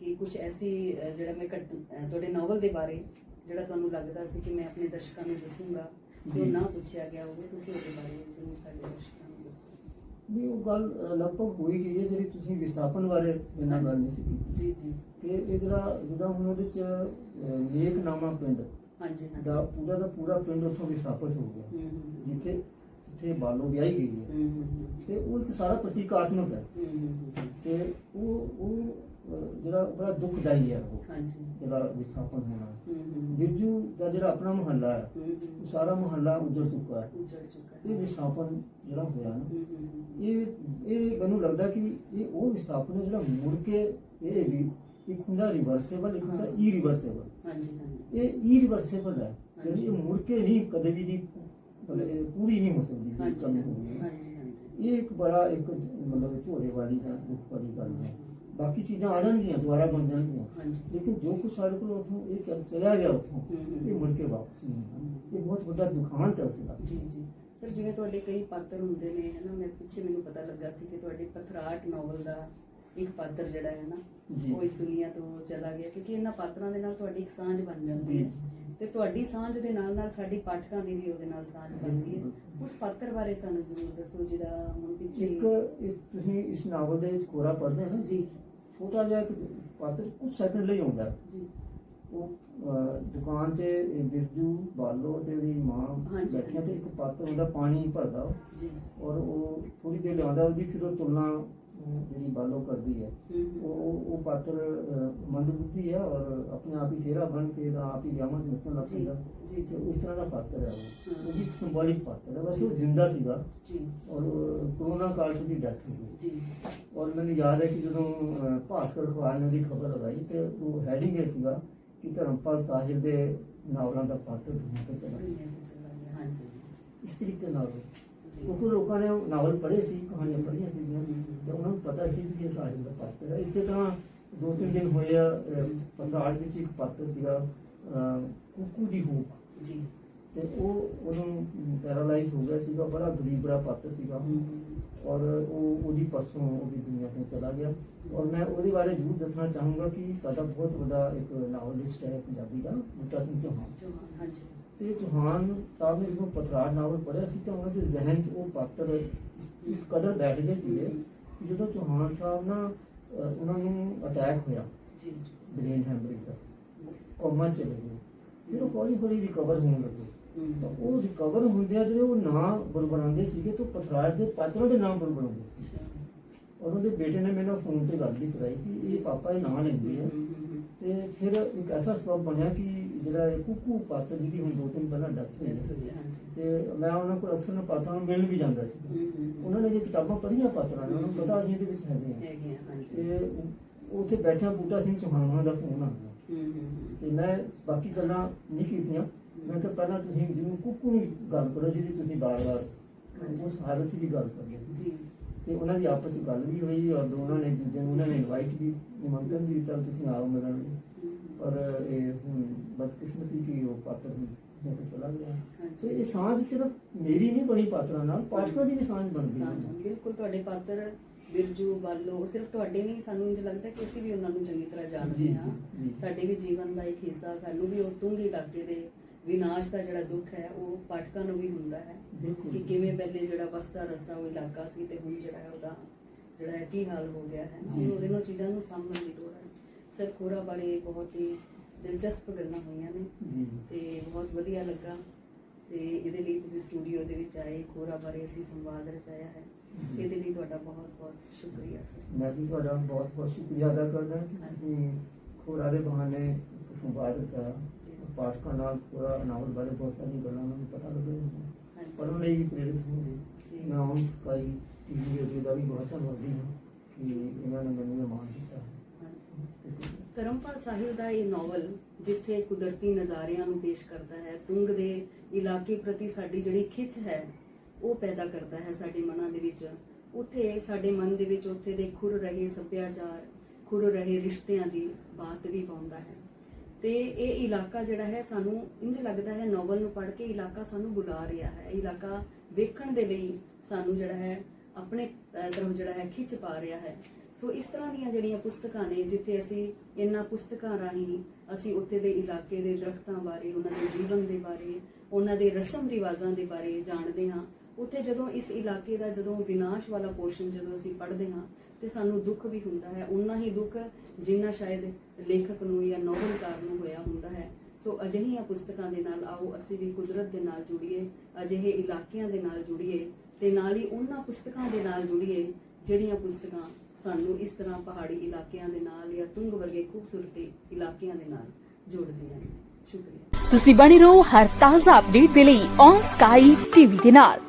ਕਿ ਕੁਝ ਐਸੀ ਜਿਹੜਾ ਮੈਂ ਤੁਹਾਡੇ ਨਾਵਲ ਦੇ ਬਾਰੇ ਜਿਹੜਾ ਤੁਹਾਨੂੰ ਲੱਗਦਾ ਸੀ ਕਿ ਮੈਂ ਆਪਣੇ ਦਰਸ਼ਕਾਂ ਨੂੰ ਦੱਸੂੰਗਾ। ਜੀ। ਨਾ ਪੁੱਛਿਆ ਗਿਆ ਹੋਵੇ ਤੁਸੀਂ ਉਹਦੇ ਬਾਰੇ ਜ਼ਰੂਰ ਸਾਡੇ ਦਰਸ਼ਕਾਂ ਨੂੰ ਦੱਸੋ ਨਹੀਂ ਉਹ ਗੱਲ ਲਗਭਗ ਹੋਈ ਗਈ ਹੈ ਜਿਹੜੀ ਤੁਸੀਂ ਵਿਸਥਾਪਨ ਬਾਰੇ ਇਹਨਾਂ ਗੱਲ ਨਹੀਂ ਸੀ ਜੀ ਜੀ ਤੇ ਇਹ ਜਿਹੜਾ ਹੁਣ ਉਹਦੇ ਚ ਅ, ਲੇਖਨਾਮਾ ਪਿੰਡ ਹਾਂਜੀ ਦਾ ਪੂਰਾ ਦਾ ਪੂਰਾ ਪਿੰਡ ਉੱਥੋਂ ਵਿਸਥਾਪਿਤ ਹੋ ਗਿਆ। ਜਿੱਥੇ ਜਿੱਥੇ ਬਾਲੋ ਵਿਆਹੀ ਗਈ ਹੈ। ਤੇ ਉਹ ਇੱਕ ਸਾਰਾ ਪ੍ਰਤੀਕਾਤਮਕ ਹੈ। ਤੇ ਉਹ ਉਹ ਜਿਹੜਾ ਬੜਾ ਦੁਖਦਾਈ ਹੈ ਉਹ ਹਾਂਜੀ। ਜਿਹੜਾ ਵਿਸਥਾਪਨ ਹੋਣਾ ਬਿਰਜੂ ਦਾ ਜਿਹੜਾ ਆਪਣਾ ਮੁਹੱਲਾ ਹੈ ਉਹ ਸਾਰਾ ਮੁਹੱਲਾ ਉਜੜ ਚੁੱਕਾ ਹੈ। ਇਹ ਵਿਸਥਾਪਨ ਜਿਹੜਾ ਹੋਇਆ ਨਾ। ਇਹ ਇਹ ਮੈਨੂੰ ਲੱਗਦਾ ਕਿ ਇਹ ਉਹ ਵਿਸਥਾਪਨ ਜਿਹੜਾ ਮੁੜ ਕੇ ਇਹ ਵੀ ਇੱਕ ਹੁੰਦਾ ਰਿਵਰਸੇਬਲ ਇੱਕ ਹੁੰਦਾ। ਈ ਰਿਵਰਸੇਬਲ ਹਾਂਜੀ ਇਹ ਈ ਰਿਵਰਸੇਬਲ ਹੈ। ਯਾਨੀ ਇਹ ਮੁੜ ਕੇ ਨਹੀਂ ਕਦੇ ਵੀ ਨਹੀਂ ਪੂਰੀ ਨਹੀਂ ਹੋ ਸਕਦੀ ਕਮੀ ਹੋ ਗਈ ਹੈ। ਹਾਂਜੀ ਹਾਂਜੀ। ਇਹ ਇੱਕ ਬੜਾ ਇੱਕ ਮਤਲਬ ਝੋਲੇ ਵਾਲੀ ਹੈ ਦੁੱਖ ਵਾਲੀ ਗੱਲ ਹੈ। ਬਾਕੀ ਚੀਜ਼ਾਂ ਆ ਜਾਣਗੀਆਂ ਦੁਬਾਰਾ ਬਣ ਜਾਣਗੀਆਂ। ਲੇਕਿਨ ਜੋ ਕੁਛ ਸਾਡੇ ਕੋਲ ਉੱਥੋਂ ਇਹ ਚੱਲ ਚਲਿਆ ਗਿਆ ਉੱਥੋਂ। ਇਹ ਮੁੜ ਕੇ ਵਾਪਸ ਨਹੀਂ। ਇਹ ਬਹੁਤ ਵੱਡਾ ਦੁਖਾਂਤ ਹੈ ਉਸ ਦਾ। ਜੀ ਜੀ। ਸਰ ਜਿਵੇਂ ਤੁਹਾਡੇ ਕਈ ਪਾਤਰ ਹੁੰਦੇ ਨੇ ਹੈ ਨਾ ਮੈਂ ਪਿੱਛੇ ਮੈਨੂੰ ਪਤਾ ਲੱਗਾ ਸੀ ਕਿ ਤੁਹਾਡੇ ਪਥਰਾਟ ਨੋਵਲ ਦਾ ਇੱਕ ਪਾਤਰ ਜਿਹੜਾ ਹੈ ਨਾ। ਉਹ ਇਸ ਦੁਨੀਆ ਤੋਂ ਚਲਾ ਗਿਆ ਕਿਉਂਕਿ ਇਹਨਾਂ ਪਾਤਰਾਂ ਦੇ ਨਾਲ ਤੁਹਾਡੀ ਇੱਕ ਸਾਂਝ ਬਣ ਜਾਂਦੀ ਹੈ। ਤੇ ਤੁਹਾਡੀ ਸਾਂਝ ਦੇ ਨਾਲ ਨਾਲ ਸਾਡੀ ਪਾਠਕਾਂ ਦੀ ਵੀ ਉਹਦੇ ਨਾਲ ਸਾਂਝ ਬਣਦੀ ਹੈ। ਉਸ ਪਾਤਰ ਬਾਰੇ ਸਾਨੂੰ ਜ਼ਰੂਰ ਦੱਸੋ ਜਿਹਦਾ ਹੁਣ ਪਿੱਛੇ ਇੱਕ ਤੁਸੀਂ ਇਸ ਨਾਵਲ ਦੇ ਵਿੱਚ ਕੋਰਾ ਪੜ੍ਹਦੇ ਹੋ ਨਾ? ਜੀ। ਛੋਟਾ ਜਿਹਾ ਇੱਕ ਪਾਤਰ ਕੁਝ ਸੈਕਿੰਡ ਲਈ ਆਉਂਦਾ। ਜੀ ਉਹ ਅਹ, ਦੁਕਾਨ ਤੇ ਬਿਰਜੂ ਬਾਲੋ ਤੇ ਉਹਦੀ ਮਾਂ ਹਾਂਜੀ। ਬੈਠੀਆਂ ਤੇ ਇੱਕ ਪਾਤਰ ਉਹਦਾ ਪਾਣੀ ਭਰਦਾ ਉਹ ਜੀ ਔਰ ਉਹ ਥੋੜੀ ਦੇਰ ਲਿਆਉਂਦਾ ਉਹਦੀ ਫਿਰ ਉਹ ਤੁਲਨਾ ਜਿਹੜੀ ਬਾਲੋ ਕਰਦੀ ਹੈ ਉਹ ਉਹ- ਪਾਤਰ ਮੰਦਬੁੱਧੀ ਹੈ ਔਰ ਆਪਣੇ ਆਪ ਹੀ ਸਿਹਰਾ ਬਣ ਕੇ ਤਾਂ ਆਪ ਹੀ ਵਿਆਹਾਂ ਨੱਚਣ ਲੱਗ ਜੀ ਪੈਂਦਾ ਜੀ ਜੀ। ਉਸ ਤਰ੍ਹਾਂ ਦਾ ਪਾਤਰ ਹੈ ਉਹ। ਵੀ ਸਿੰਬੋਲਿਕ ਪਾਤਰ ਹੈ। ਉਹ ਜ਼ਿੰਦਾ ਸੀਗਾ ਜੀ। ਔਰ ਕਰੋਨਾ ਕਾਲ 'ਚ ਦੀ ਡੈਥ ਹੋ ਗਈ ਜੀ। ਔਰ ਮੈਨੂੰ ਯਾਦ ਹੈ ਕਿ ਜਦੋਂ ਭਾਸਕਰ ਅਖਬਾਰ ਨੇ ਉਹਦੀ ਖਬਰ ਲਗਾਈ ਤੇ ਉਹ ਹੈਡਿੰਗ ਇਹ ਸੀਗਾ ਕਿ ਧਰਮਪਾਲ ਸਾਹਿਬ ਦੇ ਨਾਵਲਾਂ ਦਾ ਪਾਤਰ ਦੁਨੀਆ ਤੇ ਚਲਾ ਗਿਆ। ਹਾਂਜੀ। ਇਸ ਤਰੀਕੇ ਨਾਲ ਜੀ ਕਿਉਂਕਿ ਲੋਕਾਂ ਨੇ ਨਾਵਲ ਪੜ੍ਹੇ ਸੀ ਕਹਾਣੀਆਂ ਪੜ੍ਹੀਆਂ ਸੀਗੀਆਂ ਤੇ ਉਹਨਾਂ ਨੂੰ ਪਤਾ ਸੀ ਕਿ ਇਹ ਸਾਹਿਬ ਦਾ ਪਾਤਰ ਹੈ। ਇਸੇ ਤਰ੍ਹਾਂ ਦੋ ਤਿੰਨ ਦਿਨ ਹੋਏ ਆ ਪੰਜਾਬ ਵਿੱਚ ਇੱਕ ਪਾਤਰ ਸੀਗਾ ਕੁੱਕੂ ਦੀ ਹੂਕ। ਜੀ। ਤੇ ਉਹ ਉਹਨੂੰ ਪੈਰਾਲਾਈਜ਼ ਹੋ ਗਿਆ ਸੀਗਾ ਬੜਾ ਗਰੀਬ ਬੜਾ ਪਾਤਰ ਸੀਗਾ। ਔਰ ਉਹ ਉਹਦੀ ਪਰਸੋਂ ਉਹ ਵੀ ਦੁਨੀਆ ਤੋਂ ਚਲਾ ਗਿਆ। ਔਰ ਮੈਂ ਉਹਦੇ ਬਾਰੇ ਜ਼ਰੂਰ ਦੱਸਣਾ ਚਾਹੂੰਗਾ ਕਿ ਸਾਡਾ ਬਹੁਤ ਵੱਡਾ ਇੱਕ ਨਾਵਲਿਸਟ ਹੈ ਪੰਜਾਬੀ ਦਾ ਬੂਟਾ ਸਿੰਘ ਚੌਹਾਨ ਹਾਂਜੀ। ਤੇ ਚੌਹਾਨ ਸਾਹਿਬ ਨੇ ਜਦੋਂ ਪਤਰਾੜ ਨਾਵਲ ਪੜ੍ਹਿਆ ਸੀ ਤਾਂ ਉਹਨਾਂ ਦੇ ਜ਼ਿਹਨ 'ਚ ਉਹ ਪਾਤਰ ਇਸ- ਕਦਰ ਬੈਠ ਗਏ ਸੀਗੇ ਕਿ ਜਦੋਂ ਚੌਹਾਨ ਸਾਹਿਬ ਨਾ ਉਹਨਾਂ ਨੂੰ ਅਟੈਕ ਹੋਇਆ ਜੀ। ਬ੍ਰੇਨ ਹੈਮਰਿਜ ਦਾ ਕੋਮਾ ਚ ਗਏ ਫਿਰ ਉਹ ਹੌਲੀ ਹੌਲੀ ਰਿਕਵਰ ਹੋਣ ਲੱਗੇ। ਤਾਂ ਉਹ ਰਿਕਵਰ ਹੁੰਦੇ ਆ ਜਿਹੜੇ ਉਹ ਨਾਂ ਬੁਲਬੁਲਾਉਂਦੇ ਸੀਗੇ ਤਾਂ ਪਥਰਾੜ ਦੇ ਪਾਤਰਾਂ ਦੇ ਨਾਮ ਬੁਲਬੁਲਾਉਂਦੇ ਔਰ ਉਹਦੇ ਬੇਟੇ ਨੇ ਮੈਨੂੰ ਫੋਨ ਤੇ ਗੱਲ ਵੀ ਕਰਾਈ ਕਿ ਇਹ ਪਾਪਾ ਇਹ ਨਾਂ ਲੈਂਦੇ ਆ। ਤੇ ਫਿਰ ਇੱਕ ਐਸਾ ਸਬਬ ਬਣਿਆ ਕਿ ਜਿਹੜਾ ਇਹ ਕੁੱਕੂ ਪਾਤਰ ਜਿਹਦੀ ਹੁਣ ਦੋ ਤਿੰਨ ਪਹਿਲਾਂ ਡੈਥ ਹੋਈ ਹੈ। ਤੇ ਮੈਂ ਉਹਨਾਂ ਕੋਲ ਅਕਸਰ ਨਾ ਪਾਤਰਾਂ ਨੂੰ ਮਿਲਣ ਵੀ ਜਾਂਦਾ ਸੀ। ਉਹਨਾਂ ਨੇ ਜੇ ਕਿਤਾਬਾਂ ਪੜ੍ਹੀਆਂ ਪਾਤਰਾਂ ਨੇ ਉਹਨਾਂ ਨੂੰ ਪਤਾ ਸੀ ਇਹਦੇ ਵਿੱਚ ਹੈਗੇ ਹਾਂਜੀ। ਤੇ ਉੱਥੇ ਬੈਠਿਆ ਬੂਟਾ ਸਿੰਘ ਚੌਹਾਨ ਉਹਨਾਂ ਦਾ ਫੋਨ ਆ ਗਿਆ। ਹੂੰ ਹੂੰ ਹੂੰ। ਤੇ ਮੈਂ ਬਾਕੀ ਗੱਲਾਂ ਨਹੀਂ ਕੀਤੀਆਂ। ਮੈਂ ਕਿਹਾ ਪਹਿਲਾਂ ਤੁਸੀਂ ਜਿਹਨੂੰ ਕੁੱਕੂ ਨੂੰ ਗੱਲ ਕਰੋ ਜਿਹਦੀ ਤੁਸੀਂ ਬਾਰ-ਬਾਰ ਉਸ ਹਾਲਤ 'ਚ ਵੀ ਗੱਲ ਕਰੀਏ। ਜੀ। ਤੇ ਉਹਨਾਂ ਦੀ ਆਪਸ 'ਚ ਗੱਲ ਵੀ ਹੋਈ ਔਰ ਦੋਨਾਂ ਨੇ ਇੱਕ ਦੂਜੇ ਨੂੰ ਉਹਨਾਂ ਨੇ ਇਨਵਾਈਟ ਵੀ ਨਿਮੰਤਰਣ ਵੀ ਦਿੱਤਾ ਵੀ ਤੁਸੀਂ ਆਓ ਮਿਲਣ ਲਈ ਹੂੰ। ਪਰ ਇਹ ਹੁਣ ਬਦਕਿਸਮਤੀ ਕੀ ਉਹ ਪਾਤਰ ਨੂੰ ਹੋ ਕੇ ਚਲਾ ਗਿਆ। ਤੇ ਇਹ ਸਾਂਝ ਸਿਰਫ ਮੇਰੀ ਨਹੀਂ ਬਣੀ ਪਾਤਰਾਂ ਨਾਲ ਪਾਠਕਾਂ ਦੀ ਵੀ ਸਾਂਝ ਬਣ ਗਈ। ਸਾਂਝ, ਬਿਲਕੁਲ ਤੁਹਾਡੇ ਪਾਤਰ ਬਿਰਜੂ ਬਾਲੋ ਸਿਰਫ ਤੁਹਾਡੇ ਨਹੀਂ ਸਾਨੂੰ ਇੰਜ ਲੱਗਦਾ ਕਿ ਅਸੀਂ ਵੀ ਉਹਨਾਂ ਨੂੰ ਚੰਗੀ ਤਰ੍ਹਾਂ ਜਾਣਦੇ ਹਾਂ। ਸਾਡੇ ਵੀ ਜੀਵਨ ਦਾ ਇੱਕ ਹਿੱਸਾ ਸਾਨੂੰ ਵੀ ਉਹ ਤੁੰਗ ਇਲਾਕੇ ਦੇ ਵਿਨਾਸ਼ ਦਾ ਜਿਹੜਾ ਦੁੱਖ ਹੈ ਉਹ ਪਾਠਕਾਂ ਨੂੰ ਵੀ ਹੁੰਦਾ ਹੈ। ਕਿ ਕਿਵੇਂ ਪਹਿਲੇ ਜਿਹੜਾ ਵਸਦਾ ਰਸਤਾ ਉਹ ਇਲਾਕਾ ਸੀ ਤੇ ਹੁਣ ਜਿਹੜਾ ਹੈ ਉਹਦਾ ਜਿਹੜਾ ਹੈ ਕੀ ਹਾਲ ਹੋ ਗਿਆ ਹੈ। ਇਹਨਾਂ ਚੀਜ਼ਾਂ ਨੂੰ ਸਾਹਮਣੇ ਦੀ ਲੋੜ ਹੈ। ਸਰ ਖੋਰਾ ਬਾਰੇ ਬਹੁਤ ਹੀ ਦਿਲਚਸਪ ਗੱਲਾਂ ਹੋਈਆਂ ਨੇ ਤੇ ਬਹੁਤ ਵਧੀਆ ਲੱਗਾ। ਤੇ ਇਹਦੇ ਲਈ ਤੁਸੀਂ ਸਟੂਡੀਓ ਦੇ ਵਿੱਚ ਆਏ ਖੋਰਾ ਬਾਰੇ ਅਸੀਂ ਸੰਵਾਦ ਰਚਾਇਆ ਹੈ। ਇਹਦੇ ਲਈ ਤੁਹਾਡਾ ਬਹੁਤ ਬਹੁਤ ਸ਼ੁਕਰੀਆ ਸਰ। ਮੈਂ ਵੀ ਤੁਹਾਡਾ ਬਹੁਤ ਬਹੁਤ ਸ਼ੁਕਰੀਆ ਅਦਾ ਕਰਦਾ ਕਿ ਤੁਸੀਂ ਖੋਰਾ ਦੇ ਬਹਾਨੇ ਸੰਵਾਦ ਰਚਾਇਆ। ਪਾਠਕਾਂ ਨਾਲ ਪੂਰਾ ਨਾਵਲ ਬਾਰੇ ਬਹੁਤ ਸਾਰੀ ਗੱਲਾਂ ਮੈਨੂੰ ਪਤਾ ਲੱਗੀਆਂ ਪੜ੍ਹਨ ਲਈ ਵੀ ਪ੍ਰੇਰਿਤ ਹੋਏ ਜੀ। ਮੈਂ ਹੁਣ ਸਕਾਈ ਟੀਵੀ ਦਾ ਵੀ ਬਹੁਤ ਧੰਨਵਾਦੀ ਹਾਂ ਕਿ ਇਹਨਾਂ ਨੇ ਮੈਨੂੰ ਇਹ ਮਾਣ ਦਿੱਤਾ। ਹਾਂਜੀ। ਧਰਮਪਾਲ ਸਾਹਿਬ ਦਾ ਇਹ ਨੋਵਲ ਜਿੱਥੇ ਕੁਦਰਤੀ ਨਜ਼ਾਰਿਆਂ ਨੂੰ ਪੇਸ਼ ਕਰਦਾ ਹੈ, ਤੁੰਗ ਦੇ ਇਲਾਕੇ ਪ੍ਰਤੀ ਸਾਡੀ ਜਿਹੜੀ ਖਿੱਚ ਹੈ, ਉਹ ਪੈਦਾ ਕਰਦਾ ਹੈ ਸਾਡੇ ਮਨਾਂ ਦੇ ਵਿੱਚ। ਉੱਥੇ ਸਾਡੇ ਮਨ ਦੇ ਵਿੱਚ ਉੱਥੇ ਦੇ ਖੁਰ ਰਹੇ ਸੱਭਿਆਚਾਰ, ਖੁਰ ਰਹੇ ਰਿਸ਼ਤਿਆਂ ਦੀ ਬਾਤ ਵੀ ਪਾਉਂਦਾ ਹੈ। ਤੇ ਇਹ ਇਲਾਕਾ ਜਿਹੜਾ ਹੈ ਸਾਨੂੰ ਇੰਜ ਲੱਗਦਾ ਹੈ ਨੋਵਲ ਨੂੰ ਪੜ੍ਹ ਕੇ ਇਲਾਕਾ ਸਾਨੂੰ ਬੁਲਾ ਰਿਹਾ ਹੈ। ਇਲਾਕਾ ਵੇਖਣ ਦੇ ਲਈ ਸਾਨੂੰ ਜਿਹੜਾ ਹੈ, ਆਪਣੇ ਤਰਫ ਜਿਹੜਾ ਹੈ, ਖਿੱਚ ਪਾ ਰਿਹਾ ਹੈ। ਸੋ ਇਸ ਤਰ੍ਹਾਂ ਦੀਆਂ ਜਿਹੜੀਆਂ ਪੁਸਤਕਾਂ ਨੇ ਜਿੱਥੇ ਅਸੀਂ ਇਹਨਾਂ ਪੁਸਤਕਾਂ ਰਾਹੀਂ ਅਸੀਂ ਉੱਥੇ ਦੇ ਇਲਾਕੇ ਦੇ ਦਰਖਤਾਂ ਬਾਰੇ, ਉਹਨਾਂ ਦੇ ਜੀਵਨ ਦੇ ਬਾਰੇ, ਉਹਨਾਂ ਦੇ ਰਸਮ ਰਿਵਾਜਾਂ ਦੇ ਬਾਰੇ ਜਾਣਦੇ ਹਾਂ, ਉੱਥੇ ਜਦੋਂ ਇਸ ਇਲਾਕੇ ਦਾ ਜਦੋਂ ਵਿਨਾਸ਼ ਵਾਲਾ ਪੋਰਸ਼ਨ ਜਦੋਂ ਅਸੀਂ ਪੜ੍ਹਦੇ ਹਾਂ, ਤੇ ਸਾਨੂੰ ਦੁੱਖ ਵੀ ਹੁੰਦਾ ਹੈ ਉਨਾ ਹੀ ਦੁੱਖ ਜਿੰਨਾ ਸ਼ਾਇਦ ਲੇਖਕ ਨੂੰ ਜਾਂ ਨੋਵਲਕਾਰ ਨੂੰ ਹੋਇਆ ਹੁੰਦਾ ਹੈ। ਸੋ ਅਜਿਹੀਆਂ ਪੁਸਤਕਾਂ ਦੇ ਨਾਲ ਆਓ, ਅਸੀਂ ਵੀ ਕੁਦਰਤ ਦੇ ਨਾਲ ਜੁੜੀਏ, ਅਜਿਹੇ ਇਲਾਕਿਆਂ ਦੇ ਨਾਲ ਜੁੜੀਏ, ਤੇ ਨਾਲ ਹੀ ਉਹਨਾਂ ਪੁਸਤਕਾਂ ਦੇ ਨਾਲ ਜੁੜੀਏ, ਜਿਹੜੀਆਂ ਪੁਸਤਕਾਂ ਸਾਨੂੰ ਇਸ ਤਰ੍ਹਾਂ ਪਹਾੜੀ ਇਲਾਕਿਆਂ ਦੇ ਨਾਲ ਜਾਂ ਤੁੰਗ ਵਰਗੇ ਖੂਬਸੂਰਤ ਇਲਾਕਿਆਂ ਦੇ ਨਾਲ ਜੋੜਦੀਆਂ ਨੇ ਸ਼ੁਕਰੀਆ। ਤੁਸੀਂ ਬਣੇ ਰਹੋ ਹਰ ਤਾਜ਼ਾ ਅਪਡੇਟ ਦੇ ਲਈ ਔਨ ਸਕਾਈ ਟੀਵੀ ਦੇ ਨਾਲ।